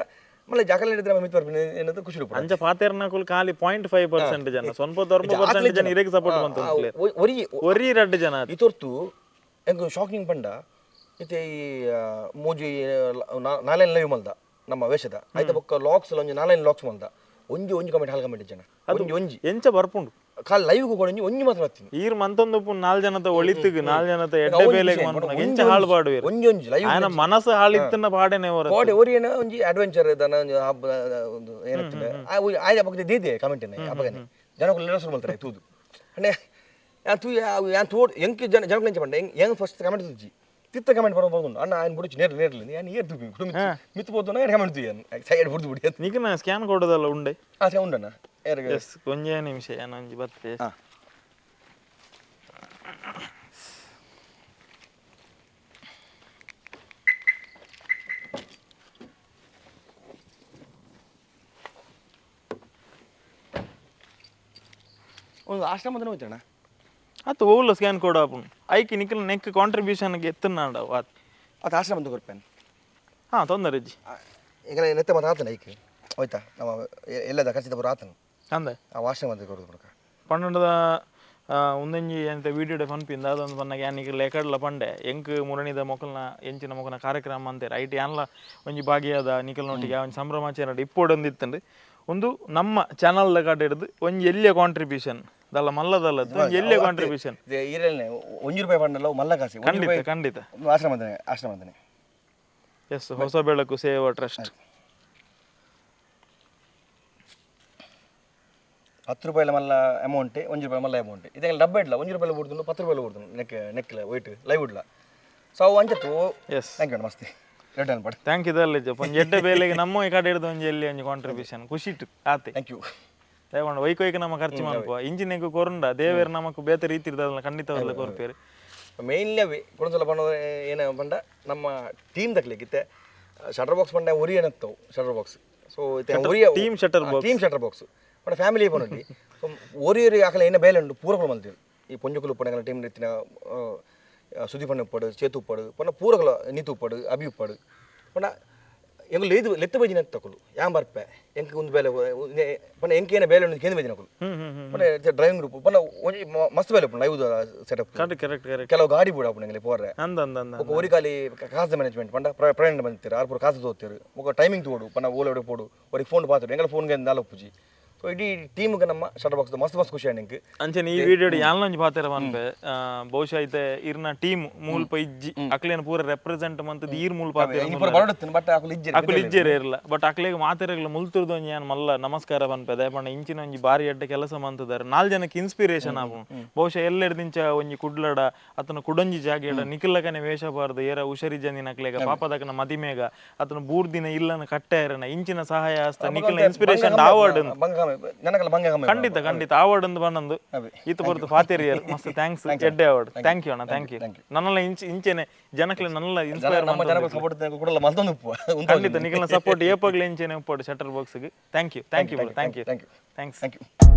ಮళ్ళీ ಜಾಗಲ್ಲಿ ಹಿಡಿದ್ರೆ అమిత్ ಬರ್ತೀನಿ ಏನಂತ ಖುಷಿ ಅಂಚ ಪಾತೆರ್ನಕುಲು ಖಾಲಿ ಪಾಯಿಂಟ್ ಫೈವ್ ಪರ್ಸೆಂಟ್ ಜನ ಸ್ವಲ್ಪ ತೊಂಬ ಪರ್ಸೆಂಟ್ ಜನ ಸಪೋರ್ಟ್ ಬಂತು ಒರಿ ಒರಿ ರಡ್ಡು ಜನ. ಇತೊರ್ತು ಎಂಗು ಶಾಕಿಂಗ್ ಪಂಡ ಇತ್ತೆ ಈ ಮೂಜಿ ನಾಲೆನ್ ಲೈವ್ ಮಲ್ದ ನಮ್ಮ ವೇಷದ. ಐತ ಬೊಕ್ಕ ಲಾಕ್ಸ್ ಒಂಜಿ ನಾಲೆನ್ ಲಾಕ್ಸ್ ಮಲ್ದ. ಒಂಜಿ ಒಂಜಿ ಕಮೆಂಟ್ ಹಾಲ್ ಕಮೆಂಟ್ ಜನ. ಒಂಜಿ ಒಂಜಿ. ಎಂಚ ಬರ್ಪುಂಡು. ಕಾಲ್ ಲೈವ್ ಕೊಡಂಜಿ ಒಂಜಿ ಮಾತಾಡ್ತೀನಿ ಈರ್ ಮಂತೊಂದು ಪುನ್ ನಾಲ್ ಜನತೆ ಒಳಿತಿಗ್ ನಾಲ್ ಜನತೆ ಎಡ್ಡೆ ಬೇಲೆಗ್ ಮಂತೊಂದು ಎಂಚ ಹಾಳ್ ಬಾಡು ಇರ್. ಒಂಜಿ ಒಂಜಿ ಲೈವ್ ಮನಸ ಆಳಿತ್ತ್ನ ಹಾಳಿತ್ತನ್ನ ಪಾಡೇನೆ ಅವರ ಪಾಡೆ ಓರಿ ಏನ ಒಂಜಿ ಅಡ್ವೆಂಚರ್ ದನ ಒಂದು ಏನತ್ತಿನ ಆಯ್ದ ಪಕ್ಕದ ದೀದೆ ಕಮೆಂಟ್ ಏನ ಅಪ್ಪಗನೆ ಜನಕ್ಕೆ ಲೆರಸರು ಮಾಡ್ತಾರೆ ತೂದು. ಅಣ್ಣೆ ಯಾ ತೂ ಯಾನ್ ತೋಡ್ ಎಂಕಿ ಜನ ಜನಕ್ಕೆ ನೆಂಚ ಪಂಡ ಫಸ್ಟ್ ಕಮೆಂಟ್ ತುಜಿ ತಿತ್ತ ಕಮೆಂಟ್ ಬರೋ ಬರ್ದು ಅಣ್ಣ ಆಯ್ನ ಬಿಡಿಚು ನೇರ ನೇರಲಿ ನೀನು ಏರ್ ತುಪ್ಪಿ ಮಿತ್ತು ಮಿತ್ ಬೋದು ಕಮೆಂಟ್ ತುಯ್ಯಾನ್ ಸೈಡ್ ಬಿಡ್ದು ಬಿಡಿ ನೀಕನ ಸ್ಕ್ಯಾನ್ ಕೊಡೋದಲ್ಲ ಉಂಡೆ. ಆ ಸ್ಕ್ಯಾನ್ ಉಂಡಣ್ಣ ಎಸ್ ಕೊಂಜೇ ನಿಮಿಷ ಬತ್ತೆ ಹಾ. ಒಂದು ಆಶ್ರಮದನ ಹೋಯ್ತಣ್ಣ? ಅತ್ತು ಓಲ್ಲ ಸ್ಕ್ಯಾನ್ ಕೊಡ ಆಪುನ್ ಐಕಿ ನಿಖಲ್ ನೆಕ್ ಕಾಂಟ್ರಿಬ್ಯೂಷನ್ಗೆ ಎತ್ತನಾಡ ವಾತ್ ಅದು ಆಶ್ರಮದ ಕೊರ್ಪೇನ್ ಹಾ ತೊಂದರೆ ಅಜ್ಜಿ ಈಗ ನೆತ್ತೆ ಮತ್ತೆ ಆತನ ಐಕೆ? ಹೋಯ್ತಾ ನಮ್ಮ ಎಲ್ಲದ ಖರ್ಚಿದ ಬರೋ ಆತನ? ಅಂದೆ ಆ ಆಶ್ರಮದ ಕೊಡೋದು ಬಿಡಕ ಪಂಡದ ಉಂದೊಂಜಿ ಎಂತ ವಿಡಿಯೋಡೆ ಪನ್ಪಿಂದ ಅದೊಂದು ಪನ್ನಗ ಯಾನಿಗೆ ಲೆಕಡ್ಲ ಪಂಡೆ. ಎಂಕ್ ಮುರಣಿದ ಮೊಕಲ್ನ ಎಂಚಿನ ಮೊಕಲ್ನ ಕಾರ್ಯಕ್ರಮ ಅಂತಾರೆ ಐಟಿ ಯಾನ್ಲ ಒಂಜಿ ಭಾಗಿಯಾದ ನಿಖಲ್ನೊಟ್ಟಿಗೆ ಒಂಜಿ ಸಂಭ್ರಮಾಚರಣೆ ಇಪ್ಪೊಡೊಂದಿತ್ತಂಡು ಒಂದು ನಮ್ಮ ಚಾನಲ್ ಕಡೆ ಹಿಡಿದು ಒಂಜಿ ಎಲ್ಲಿಯ ಕಾಂಟ್ರಿಬ್ಯೂಷನ್ ದಲ್ಲ ಮಲ್ಲದಲ್ಲ ಒಂಜಿ ಎಲ್ಲಿಯ ಕಾಂಟ್ರಿಬ್ಯೂಷನ್ ಈರಲ್ಲೇ ಒಂಜಿ ರೂಪಾಯಿ ಪಂಡಲ್ಲ ಮಲ್ಲ ಕಾಸಿ. ಖಂಡಿತ ಖಂಡಿತ. ಆಶ್ರಮದನೆ ಆಶ್ರಮದನೆ ಎಸ್ ಹೊಸ ಬೆಳಕು ಸೇವಾ ಟ್ರಸ್ಟ್ ಹತ್ತು ರೂಪಾಯಿ ಮಲ್ಲ ಅಮೌಂಟ್ ಒಂಜಿ ರೂಪಾಯಿ ಮಲ್ಲ ಅಮೌಂಟ್ ಇದೆಲ್ಲ ಡಬ್ಬ ಇಡ್ಲ? ಒಂಜಿ ರೂಪಾಯಿ ಬಿಡ್ದು ಪತ್ತು ರೂಪಾಯಿ ಬಿಡ್ದು ನೆಕ್ ನೆಕ್ಲ ವೈಟ್ ಲೈವ್ ಇಡ್ಲ ಸೊ ಅವು ಅಂಚತ್ತು ಎಸ್ ಥ್ಯಾಂಕ್ ಯು ಮಸ್ತಿ ರಿಟರ್ನ್ ಪಡ್. ಥ್ಯಾಂಕ್ ಯು ದಲ್ಲ ಒಂದು ಎಡ್ಡೆ ಬೇಲೆಗೆ ನಮ್ಮ ಈ ಕಡೆ ಹಿಡಿದು ಒಂಜಿ ಎಲ್ಲಿ ಒಂಜಿ ಕಾಂಟ್ರಿಬ್ಯೂಷನ್ ಖುಷಿ ಇಟ್ಟು ಆತೆ. ಥ್ಯಾಂಕ್ ಯು ತಗೊಂಡು ವೈಕ್ ವೈಕ್ ನಮ್ಮ ಖರ್ಚು ಮಾಡ್ಕೋ ಇಂಜಿನಿಗೆ ಕೊರಂಡ ದೇವೇರು ನಮಕ್ ಬೇತೆ ರೀತಿ ಇರ್ತದಲ್ಲ ಖಂಡಿತವಾಗ್ಲೂ ಕೊರ್ಪೇರು. ಮೇನ್ಲಿ ಅವಿ ಕೊಡಸಲ ಪಂಡ ಏನ ಪಂಡ ನಮ್ಮ ಟೀಮ್ ದಕ್ಲಿಕ್ಕಿತ್ತೆ. ಶಟರ್ ಬಾಕ್ಸ್ ಪಂಡ ಉರಿ ಏನತ್ತವು ಶಟರ್ ಬಾಕ್ಸ್ ಸೊ ಒರಿಯ team shutter box team shutter box ಪಂಡ ಫ್ಯಾಮಿಲಿ ಪನೊಲಿ ಓರಿಯೊರಿಗೆ ಆಕಲ ಏನ ಬೇಲೆ ಉಂಡು ಪೂರಕಲು ಮಂತಿರು ಈ ಪೊಂಜುಕುಲು ಉಪ್ಪಣಗಳ ಟೀಮ್ ನೆತ್ತಿನ ಸುದೀಪಣ್ಣ ಉಪ್ಪಡು ಚೇತು ಉಪ್ಪಡು ಪಂಡ ಪೂರಕಲು ನೀತು ಉಪ್ಪಡು ಅಭಿ ಉಪ್ಪಡು ಪಂಡ ಎಂಗ್ ಲೇದು ಲೆತ್ತ ಬಜಿನ ತಕೊಲು ಯಾಂ ಬರ್ಪೆ ಎಂಕ್ ಒಂದು ಬೇಲೆ ಪಂಡ ಎಂಕ್ ಏನ ಬೇಲೆ ಉಂಡು ಕೇಂದ್ರ ಬಜಿನ ಕೊಲು ಪಂಡ ಡ್ರೈವಿಂಗ್ ಗ್ರೂಪ್ ಪಂಡ ಒಂಜಿ ಮಸ್ತ್ ಬೇಲೆ ಪುಂಡ ಐದು ಸೆಟಪ್ ಕೆಲವು ಗಾಡಿ ಬೂಡ ಪುಂಡಂಗಲೆ ಪೋರ್ರೆ ಒಕ್ಕ ಒರಿಕಾಲಿ ಕಾಸು ಮ್ಯಾನೇಜ್ಮೆಂಟ್ ಪಂಡ ಪ್ರಯಾಣ ಬಂದಿರ್ತೀರ ಆರ್ಪುರ ಕಾಸು ತೋತ್ತಿರು ಒಕ್ಕ ಟೈಮಿಂಗ್ ತೋಡು ಪಂಡ ಓಲೆ ಪೋಡು ಅವ್ರಿಗೆ ಫೋನ್ ಪಾತ್ರ ಎಂಗಲ ಫೋನ್ಗೆ ನಾಲ್ಕು ಪೂಜಿ ಸೊ ಇಡೀ ಟೀಮ್ಗೆ ನಮ್ಮ ಶಟರ್ ಬಾಕ್ಸ್ ಮಸ್ತ್ ಮಸ್ತ್ ಖುಷಿ ಆಗಿ ಅಂಚನೆ ಈ ವಿಡಿಯೋ ಯಾಲ್ನೊಂಜಿ ಪಾತೆರ ಬಂದೆ ಆ, ಬಹುಶಃ ಐತೆ ಇರ್ನ ಟೀಮ್ ಮೂಲ್ ಇಜ್ಜಿ ಅಕ್ಲೇನ ಪೂರ ರೆಪ್ರೆಸೆಂಟ್ ಮಂತದ ಈರ್ ಮೂಲ್ ಪಾತೆರ ಇಪ್ಪರ ಬರೋಡುತ್ತೀನಿ ಬಟ್ ಅಕ್ಲ ಇಜ್ಜೆ ಅಕ್ಲ ಇಜ್ಜೆ ಇರಲ್ಲ. ಬಟ್ ಅಕ್ಲೆಗ್ ಮಾತೆರಗ್ಲ ಮುಲ್ತಿರ್ದು ಒಂಜಿ ಯಾನ್ ಮಲ್ಲ ನಮಸ್ಕಾರ ಬಂದೆ ದಯಪಂಡ ಇಂಚಿನ ಒಂಜಿ ಬಾರಿ ಎಡ್ಡೆ ಕೆಲಸ ಮಂತದಾರೆ. ನಾಲ್ ಜನಕ್ಕೆ ಇನ್ಸ್ಪಿರೇಷನ್ ಆಪು ಬಹುಶಃ ಎಲ್ಲೆಡ್ದಿಂಚ ಒಂಜಿ ಕುಡ್ಲಡ ಅತನ ಕುಡಂಜಿ ಜಾಗೆಡ ನಿಖಿಲ್ಲಕನೆ ವೇಷ ಬಾರ್ದು ಏರ ಉಷರಿ ಜನಿನ ಅಕ್ಲೇಗ ಪಾಪದಕನ ಮದಿಮೇಗ ಅತನ ಬೂರ್ದಿನ ಇಲ್ಲನ ಕಟ್ಟೆರನ ಇಂಚಿನ ಸಹಾಯ ಹಸ್ತ ನಿಖಿಲ್ನ ಇನ್ಸ್ಪಿರೇಷನ್ ಅವಾರ್ಡ್ ನನಗೆಲ್ಲ ಬಂಗ ಗಮ್ಮೆ ಖಂಡಿತ ಖಂಡಿತ. ಅವಾರ್ಡ್ ಒಂದು ಬಂದೊಂದು. ಈತ ಬರ್ತು ಫಾತಿರಿಯರ್ ಮಸ್ತ್ ಥ್ಯಾಂಕ್ಸ್ ಎಡ್ಡೆ ಅವಾರ್ಡ್ ಥ್ಯಾಂಕ್ ಯು ಅಣ್ಣ ಥ್ಯಾಂಕ್ ಯು ನನ್ನೆಲ್ಲ ಇಂಚೆ ಇಂಚೆನೆ ಜನಕ್ಲೆ ನನ್ನೆಲ್ಲ ಇನ್ಸ್ಪೈರ್ ನಮ್ಮ ಜನಕ್ಕೆ ಸಪೋರ್ಟ್ ಕೊಡಲ್ಲ ಮತ್ತೊಂದು ಉಪ್ಪು. ಖಂಡಿತ ನಿಖಿಲ್ನ ಸಪೋರ್ಟ್ ಏಪಾಗ್ಲಿ ಇಂಚೆನೆ ಉಪ್ಪು ಶಟರ್ ಬಾಕ್ಸ್ಗೆ thank you thank you thank you thank you thanks thank you